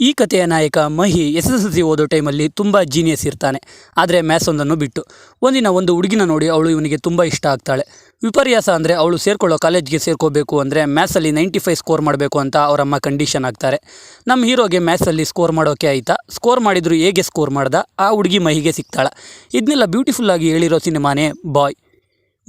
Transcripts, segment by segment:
ಈ ಕಥೆಯ ನಾಯಕ Mahi S S L C ಓದೋ ಟೈಮಲ್ಲಿ ತುಂಬ ಜೀನಿಯಸ್ ಇರ್ತಾನೆ. ಆದರೆ ಮ್ಯಾಥ್ಸ್ ಒಂದನ್ನು ಬಿಟ್ಟು. ಒಂದಿನ ಒಂದು ಹುಡುಗಿನ ನೋಡಿ ಅವಳು ಇವನಿಗೆ ತುಂಬ ಇಷ್ಟ ಆಗ್ತಾಳೆ. ವಿಪರ್ಯಾಸ ಅಂದರೆ ಅವಳು ಸೇರ್ಕೊಳ್ಳೋ ಕಾಲೇಜ್ಗೆ ಸೇರ್ಕೋಬೇಕು ಅಂದರೆ ಮ್ಯಾಥ್ಸಲ್ಲಿ ನೈಂಟಿ ಫೈವ್ ಸ್ಕೋರ್ ಮಾಡಬೇಕು ಅಂತ ಅವರಮ್ಮ ಕಂಡೀಷನ್ ಆಗ್ತಾರೆ. ನಮ್ಮ ಹೀರೋಗೆ ಮ್ಯಾಥ್ಸಲ್ಲಿ ಸ್ಕೋರ್ ಮಾಡೋಕೆ ಆಯಿತಾ? ಸ್ಕೋರ್ ಮಾಡಿದ್ರು ಹೇಗೆ ಸ್ಕೋರ್ ಮಾಡ್ದ? ಆ ಹುಡುಗಿ ಮಹಿಗೆ ಸಿಗ್ತಾಳೆ. ಇದನ್ನೆಲ್ಲ ಬ್ಯೂಟಿಫುಲ್ಲಾಗಿ ಹೇಳಿರೋ ಸಿನಿಮಾನೇ ಬಾಯ್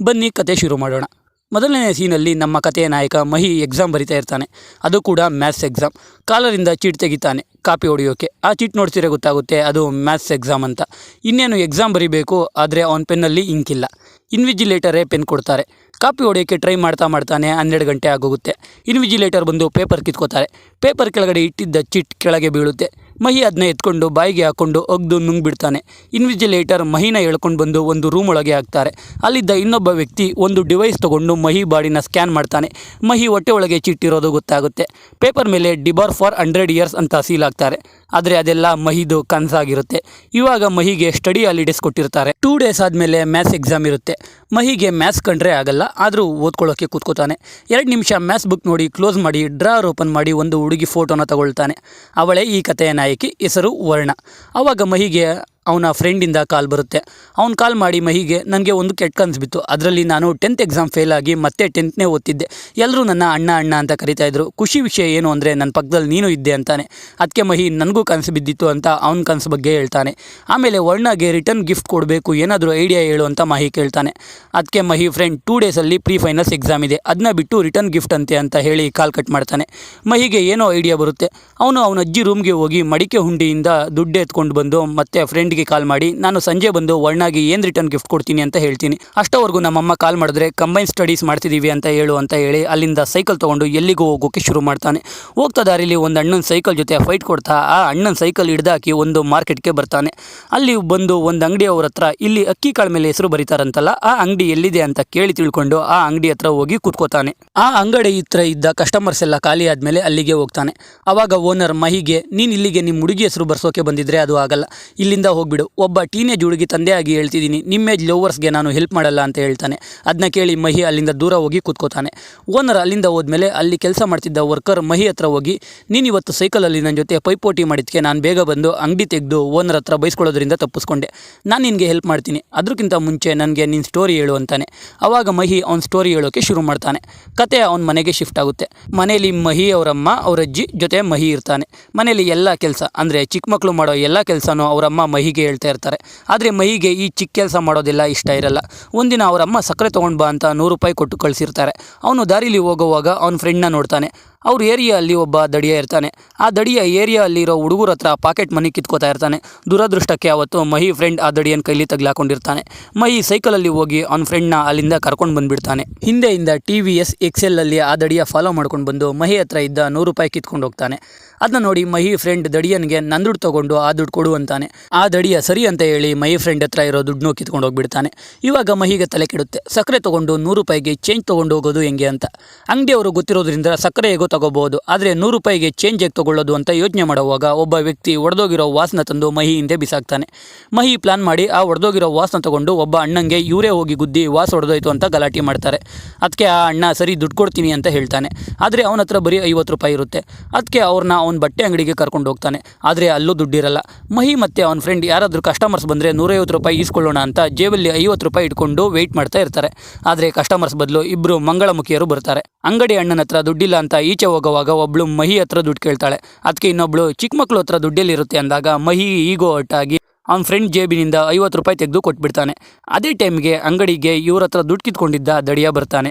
ಬನ್ನಿ ಕತೆ ಶುರು ಮಾಡೋಣ. ಮೊದಲನೇ ಸೀನಲ್ಲಿ ನಮ್ಮ ಕಥೆಯ ನಾಯಕ ಮಹಿ ಎಕ್ಸಾಮ್ ಬರಿತಾ ಇರ್ತಾನೆ. ಅದು ಕೂಡ ಮ್ಯಾಥ್ಸ್ ಎಕ್ಸಾಮ್ ಕಾಲರಿಂದ ಚೀಟ್ ತೆಗಿತಾನೆ ಕಾಪಿ ಹೊಡೆಯೋಕ್ಕೆ ಆ ಚೀಟ್ ನೋಡ್ತಿರೋ ಗೊತ್ತಾಗುತ್ತೆ ಅದು ಮ್ಯಾಥ್ಸ್ ಎಕ್ಸಾಮ್ ಅಂತ. ಇನ್ನೇನು ಎಕ್ಸಾಮ್ ಬರೀಬೇಕು ಆದರೆ ಅವನ ಪೆನ್ನಲ್ಲಿ ಇಂಕ್ ಇಲ್ಲ. ಇನ್ವಿಜಿಲೇಟರೇ ಪೆನ್ ಕೊಡ್ತಾರೆ. ಕಾಪಿ ಹೊಡೆಯೋಕ್ಕೆ ಟ್ರೈ ಮಾಡ್ತಾ ಮಾಡ್ತಾನೆ ಹನ್ನೆರಡು ಗಂಟೆ ಆಗೋಗುತ್ತೆ. ಇನ್ವಿಜಿಲೇಟರ್ ಬಂದು ಪೇಪರ್ ಕಿತ್ಕೋತಾರೆ. ಪೇಪರ್ ಕೆಳಗಡೆ ಇಟ್ಟಿದ್ದ ಚಿಟ್ ಕೆಳಗೆ ಬೀಳುತ್ತೆ. ಮಹಿ ಅದನ್ನ ಎತ್ಕೊಂಡು ಬಾಯಿಗೆ ಹಾಕ್ಕೊಂಡು ಒಗ್ದು ನುಂಗ್ಬಿಡ್ತಾನೆ. ಇನ್ವಿಜಿಲೇಟರ್ ಮಹಿನ ಎಳ್ಕೊಂಡು ಬಂದು ಒಂದು ರೂಮ್ ಒಳಗೆ ಹಾಕ್ತಾರೆ. ಅಲ್ಲಿದ್ದ ಇನ್ನೊಬ್ಬ ವ್ಯಕ್ತಿ ಒಂದು ಡಿವೈಸ್ ತಗೊಂಡು ಮಹಿ ಬಾಡಿನ ಸ್ಕ್ಯಾನ್ ಮಾಡ್ತಾನೆ. ಮಹಿ ಹೊಟ್ಟೆ ಒಳಗೆ ಚಿಟ್ಟಿರೋದು ಗೊತ್ತಾಗುತ್ತೆ. ಪೇಪರ್ ಮೇಲೆ ಡಿಬಾರ್ ಫಾರ್ ಹಂಡ್ರೆಡ್ ಇಯರ್ಸ್ ಅಂತ ಸೀಲ್ ಹಾಕ್ತಾರೆ. ಆದರೆ ಅದೆಲ್ಲ ಮಹಿದು ಕನಸಾಗಿರುತ್ತೆ. ಇವಾಗ ಮಹಿಗೆ ಸ್ಟಡಿ ಹಾಲಿಡೇಸ್ ಕೊಟ್ಟಿರ್ತಾರೆ. ಟೂ ಡೇಸ್ ಆದಮೇಲೆ ಮ್ಯಾಥ್ಸ್ ಎಕ್ಸಾಮ್ ಇರುತ್ತೆ. ಮಹಿಗೆ ಮ್ಯಾಥ್ಸ್ ಕಂಡ್ರೆ ಆಗಲ್ಲ, ಆದರೂ ಓದ್ಕೊಳ್ಳೋಕ್ಕೆ ಕೂತ್ಕೋತಾನೆ. ಎರಡು ನಿಮಿಷ ಮ್ಯಾಥ್ಸ್ ಬುಕ್ ನೋಡಿ ಕ್ಲೋಸ್ ಮಾಡಿ ಡ್ರಾರ್ ಓಪನ್ ಮಾಡಿ ಒಂದು ಹುಡುಗಿ ಫೋಟೋನ ತಗೊಳ್ತಾನೆ. ಅವಳೇ ಈ ಕಥೆಯ ನಾಯಕಿ ಹೆಸರು ವರ್ಣ. ಆವಾಗ ಮಹಿಗೆ ಅವನ ಫ್ರೆಂಡಿಂದ ಕಾಲ್ ಬರುತ್ತೆ. ಅವ್ನು ಕಾಲ್ ಮಾಡಿ ಮಹಿಗೆ ನನಗೆ ಒಂದು ಕೆಟ್ಟ ಕನಸು ಅದರಲ್ಲಿ ನಾನು ಟೆಂತ್ ಎಕ್ಸಾಮ್ ಫೇಲ್ ಆಗಿ ಮತ್ತೆ ಟೆಂತ್ನೇ ಓದ್ತಿದ್ದೆ. ಎಲ್ಲರೂ ನನ್ನ ಅಣ್ಣ ಅಣ್ಣ ಅಂತ ಕರಿತಾ ಇದ್ರು. ಖುಷಿ ವಿಷಯ ಏನು ಅಂದರೆ ನನ್ನ ಪಕ್ಕದಲ್ಲಿ ನೀನು ಇದ್ದೆ ಅಂತಾನೆ. ಅದಕ್ಕೆ ಮಹಿ, ನನಗೂ ಕನಸು ಬಿದ್ದಿತ್ತು ಅಂತ ಅವ್ನ ಕನಸು ಬಗ್ಗೆ ಹೇಳ್ತಾನೆ. ಆಮೇಲೆ ವರ್ಣಗೆ ರಿಟರ್ನ್ ಗಿಫ್ಟ್ ಕೊಡಬೇಕು, ಏನಾದರೂ ಐಡಿಯಾ ಹೇಳು ಅಂತ ಮಹಿ ಕೇಳ್ತಾನೆ. ಅದಕ್ಕೆ ಮಹಿ ಫ್ರೆಂಡ್ ಟೂ ಡೇಸಲ್ಲಿ ಪ್ರೀ ಫೈನಲ್ಸ್ ಎಕ್ಸಾಮ್ ಇದೆ. ಅದನ್ನ ಬಿಟ್ಟು ರಿಟರ್ನ್ ಗಿಫ್ಟ್ ಅಂತೆ ಅಂತ ಹೇಳಿ ಕಾಲ್ ಕಟ್ ಮಾಡ್ತಾನೆ. ಮಹಿಗೆ ಏನೋ ಐಡಿಯಾ ಬರುತ್ತೆ. ಅವನು ಅವನ ಅಜ್ಜಿ ರೂಮ್ಗೆ ಹೋಗಿ ಮಡಿಕೆ ಹುಂಡಿಯಿಂದ ದುಡ್ಡು ಎತ್ಕೊಂಡು ಬಂದು ಮತ್ತೆ ಫ್ರೆಂಡ್ಗೆ ಕಾಲ್ ಮಾಡಿ, ನಾನು ಸಂಜೆ ಬಂದು ವರ್ಣಾಗಿ ಏನು ರಿಟರ್ನ್ ಗಿಫ್ಟ್ ಕೊಡ್ತೀನಿ ಅಂತ ಹೇಳ್ತೀನಿ. ಅಷ್ಟವರೆಗೂ ನಮ್ಮಮ್ಮ ಕಾಲ್ ಮಾಡಿದ್ರೆ ಕಂಬೈನ್ ಸ್ಟಡೀಸ್ ಮಾಡ್ತಿದ್ದೀವಿ ಅಂತ ಹೇಳು ಅಂತ ಹೇಳಿ ಅಲ್ಲಿಂದ ಸೈಕಲ್ ತೊಗೊಂಡು ಎಲ್ಲಿಗೂ ಹೋಗೋಕೆ ಶುರು ಮಾಡ್ತಾನೆ. ಹೋಗ್ತಾ ದಾರಿಲಿ ಒಂದು ಅಣ್ಣನ ಸೈಕಲ್ ಜೊತೆ ಫೈಟ್ ಕೊಡ್ತಾ, ಆ ಅಣ್ಣನ ಸೈಕಲ್ ಹಿಡ್ದಾಕಿ ಒಂದು ಮಾರ್ಕೆಟ್ಗೆ ಬರ್ತಾನೆ. ಅಲ್ಲಿ ಬಂದು ಒಂದು ಅಂಗಡಿಯವ್ರ ಹತ್ರ, ಇಲ್ಲಿ ಅಕ್ಕಿ ಕಾಳ ಮೇಲೆ ಹೆಸರು ಬರೀತಾರಂತಲ್ಲ, ಆ ಅಂಗಡಿ ಎಲ್ಲಿದೆ ಅಂತ ಕೇಳಿ ತಿಳ್ಕೊಂಡು ಆ ಅಂಗಡಿ ಹತ್ರ ಹೋಗಿ ಕೂತ್ಕೋತಾನೆ. ಆ ಅಂಗಡಿ ಹತ್ರ ಇದ್ದ ಕಸ್ಟಮರ್ಸ್ ಎಲ್ಲ ಖಾಲಿ ಆದಮೇಲೆ ಅಲ್ಲಿಗೆ ಹೋಗ್ತಾನೆ. ಅವಾಗ ಓನರ್ ಮಹಿಗೆ, ನೀನು ಇಲ್ಲಿಗೆ ನಿಮ್ಮ ಹುಡುಗಿ ಹೆಸರು ಬರ್ಸೋಕೆ ಬಂದಿದ್ರೆ ಅದು ಆಗಲ್ಲ. ಇಲ್ಲಿಂದ ಹೋಗ್ಬಿಡು ಒಬ್ಬ ಟೀನೇಜ್ ಹುಡುಗಿ ತಂದೆಯಾಗಿ ಹೇಳ್ತಿದ್ದೀನಿ ನಿಮ್ಮೇಜ್ ಲೋವರ್ಸ್ಗೆ ನಾನು ಹೆಲ್ಪ್ ಮಾಡಲ್ಲ ಅಂತ ಹೇಳ್ತಾನೆ. ಅದನ್ನ ಕೇಳಿ ಮಹಿ ಅಲ್ಲಿಂದ ದೂರ ಹೋಗಿ ಕೂತ್ಕೋತಾನೆ. ಓನರ್ ಅಲ್ಲಿಂದ ಹೋದ್ಮೇಲೆ ಅಲ್ಲಿ ಕೆಲಸ ಮಾಡ್ತಿದ್ದ ವರ್ಕರ್ ಮಹಿ ಹತ್ರ ಹೋಗಿ ನೀನು ಇವತ್ತು ಸೈಕಲಲ್ಲಿ ನನ್ನ ಜೊತೆ ಪೈಪೋಟಿ ಮಾಡಿದ್ಕೆ ನಾನು ಬೇಗ ಬಂದು ಅಂಗಡಿ ತೆಗೆದು ಓನರ್ ಹತ್ರ ಬೈಸ್ಕೊಳ್ಳೋದ್ರಿಂದ ತಪ್ಪಿಸ್ಕೊಂಡೆ. ನಾನು ನಿನಗೆ ಹೆಲ್ಪ್ ಮಾಡ್ತೀನಿ ಅದಕ್ಕಿಂತ ಮುಂಚೆ ನನಗೆ ನಿನ್ನ ಸ್ಟೋರಿ ಹೇಳು ಅಂತಾನೆ. ಆವಾಗ ಮಹಿ ಅವ್ನ ಸ್ಟೋರಿ ಹೇಳೋಕೆ ಶುರು ಮಾಡ್ತಾನೆ. ಕತೆ ಅವನ ಮನೆಗೆ ಶಿಫ್ಟ್ ಆಗುತ್ತೆ. ಮನೆಯಲ್ಲಿ ಮಹಿ ಅವರಮ್ಮ, ಅವರಜ್ಜಿ ಜೊತೆ ಮಹಿ ಇರ್ತಾನೆ. ಮನೆಯಲ್ಲಿ ಎಲ್ಲ ಕೆಲಸ, ಅಂದರೆ ಚಿಕ್ಕ ಮಕ್ಕಳು ಮಾಡೋ ಎಲ್ಲ ಕೆಲಸನೂ ಅವರಮ್ಮ ಮಹಿಗೆ ಹೇಳ್ತಾ ಇರ್ತಾರೆ. ಆದರೆ ಮಹಿಗೆ ಈ ಚಿಕ್ಕ ಕೆಲಸ ಮಾಡೋದಿಲ್ಲ ಇಷ್ಟ ಇರಲ್ಲ ಒಂದಿನ ಅವರಮ್ಮ ಸಕ್ಕರೆ ತೊಗೊಂಡು ಬಾ ಅಂತ ನೂರು ರೂಪಾಯಿ ಕೊಟ್ಟು ಕಳಿಸಿರ್ತಾರೆ. ಅವನು ದಾರಿಲಿ ಹೋಗುವಾಗ ಅವನ ಫ್ರೆಂಡ್ನ ನೋಡ್ತಾನೆ. ಅವ್ರ ಏರಿಯಾ ಅಲ್ಲಿ ಒಬ್ಬ ದಡಿಯ ಇರ್ತಾನೆ. ಆ ದಡಿಯ ಏರಿಯಾ ಅಲ್ಲಿರೋ ಹುಡುಗರ ಹತ್ರ ಪಾಕೆಟ್ ಮನಿ ಕಿತ್ಕೋತಾ ಇರ್ತಾನೆ. ದುರದೃಷ್ಟಕ್ಕೆ ಅವತ್ತು ಮಹಿ ಫ್ರೆಂಡ್ ಆ ದಡಿಯನ್ನು ಕೈಲಿ ತಗ್ಲಾಕೊಂಡಿರ್ತಾನೆ. ಮಹಿ ಸೈಕಲಲ್ಲಿ ಹೋಗಿ ಅವ್ನ ಫ್ರೆಂಡ್ನ ಅಲ್ಲಿಂದ ಕರ್ಕೊಂಡು ಬಂದುಬಿಡ್ತಾನೆ. ಹಿಂದೆಯಿಂದ ಟಿ ವಿ ಎಸ್ ಎಕ್ಸೆಲ್ ಅಲ್ಲಿ ಆ ದಡಿಯ ಫಾಲೋ ಮಾಡ್ಕೊಂಡು ಬಂದು ಮಹಿ ಹತ್ರ ಇದ್ದ ನೂರು ರೂಪಾಯಿ ಕಿತ್ಕೊಂಡು ಹೋಗ್ತಾನೆ. ಅದನ್ನ ನೋಡಿ ಮಹಿ ಫ್ರೆಂಡ್ ದಡಿಯನ್ಗೆ ನನ್ನ ದುಡ್ಡು ತಗೊಂಡು ಆ ದುಡ್ಡು ಕೊಡು ಅಂತಾನೆ. ಆ ದಡಿಯ ಸರಿ ಅಂತ ಹೇಳಿ ಮಹಿ ಫ್ರೆಂಡ್ ಹತ್ರ ಇರೋ ದುಡ್ಡನ್ನು ಕಿತ್ಕೊಂಡು ಹೋಗ್ಬಿಡ್ತಾನೆ. ಇವಾಗ ಮಹಿಗೆ ತಲೆ ಕೆಡುತ್ತೆ. ಸಕ್ಕರೆ ತಗೊಂಡು ನೂರು ರೂಪಾಯಿಗೆ ಚೇಂಜ್ ತೊಗೊಂಡು ಹೋಗೋದು ಹೆಂಗೆ ಅಂತ. ಅಂಗಡಿಯವರು ಗೊತ್ತಿರೋದ್ರಿಂದ ಸಕ್ಕರೆ ಹೇಗೋ ತಗೋಬಹುದು. ಆದರೆ ನೂರು ರೂಪಾಯಿಗೆ ಚೇಂಜ್ ಹೇಗೆ ತಗೊಳ್ಳೋದು ಅಂತ ಯೋಚನೆ ಮಾಡುವಾಗ ಒಬ್ಬ ವ್ಯಕ್ತಿ ಒಡೆದೋಗಿರೋ ವಾಸನ ತಂದು ಮಹಿ ಹಿಂದೆ ಬಿಸಾಕ್ತಾನೆ. ಮಹಿ ಪ್ಲಾನ್ ಮಾಡಿ ಆ ಒಡೆದೋಗಿರೋ ವಾಸನ ತಗೊಂಡು ಒಬ್ಬ ಅಣ್ಣಂಗೆ ಇವರೇ ಹೋಗಿ ಗುದ್ದಿ ವಾಸ ಹೊಡೆದೋಯ್ತು ಅಂತ ಗಲಾಟೆ ಮಾಡ್ತಾರೆ. ಅದಕ್ಕೆ ಆ ಅಣ್ಣ, ಸರಿ, ದುಡ್ಡು ಕೊಡ್ತೀನಿ ಅಂತ ಹೇಳ್ತಾನೆ. ಆದರೆ ಅವನ ಹತ್ರ ಬರೀ ಐವತ್ತು ರೂಪಾಯಿ ಇರುತ್ತೆ. ಅದಕ್ಕೆ ಅವ್ರನ್ನ ಅವ್ನ ಬಟ್ಟೆ ಅಂಗಡಿಗೆ ಕರ್ಕೊಂಡು ಹೋಗ್ತಾನೆ. ಆದರೆ ಅಲ್ಲೂ ದುಡ್ಡಿರಲ್ಲ. ಮಹಿ ಮತ್ತು ಅವನ ಫ್ರೆಂಡ್ ಯಾರಾದರೂ ಕಸ್ಟಮರ್ಸ್ ಬಂದರೆ ನೂರೈವತ್ತು ರೂಪಾಯಿ ಈಸ್ಕೊಳ್ಳೋಣ ಅಂತ ಜೇಬಲ್ಲಿ ಐವತ್ತು ರೂಪಾಯಿ ಇಟ್ಕೊಂಡು ವೆಯ್ಟ್ ಮಾಡ್ತಾ ಇರ್ತಾರೆ. ಆದರೆ ಕಸ್ಟಮರ್ಸ್ ಬದಲು ಇಬ್ಬರು ಮಂಗಳಮುಖಿಯರು ಬರ್ತಾರೆ. ಅಂಗಡಿ ಅಣ್ಣನ ಹತ್ರ ದುಡ್ಡಿಲ್ಲ ಅಂತ ಈಚೆ ಹೋಗುವಾಗ ಒಬ್ಳು ಮಹಿ ಹತ್ರ ದುಡ್ಡು ಕೇಳ್ತಾಳೆ. ಅದಕ್ಕೆ ಇನ್ನೊಬ್ಳು ಚಿಕ್ಕ ಮಕ್ಕಳು ಹತ್ರ ದುಡ್ಡೆಲ್ಲಿರುತ್ತೆ ಅಂದಾಗ ಮಹಿ ಈಗೋ ಒಟ್ಟಾಗಿ ಅವ್ನ ಫ್ರೆಂಡ್ ಜೇಬಿನಿಂದ ಐವತ್ತು ರೂಪಾಯಿ ತೆಗೆದು ಕೊಟ್ಬಿಡ್ತಾನೆ. ಅದೇ ಟೈಮ್ಗೆ ಅಂಗಡಿಗೆ ಇವ್ರ ಹತ್ರ ದುಡ್ಡು ಕಿತ್ಕೊಂಡಿದ್ದ ದಡಿಯ ಬರ್ತಾನೆ.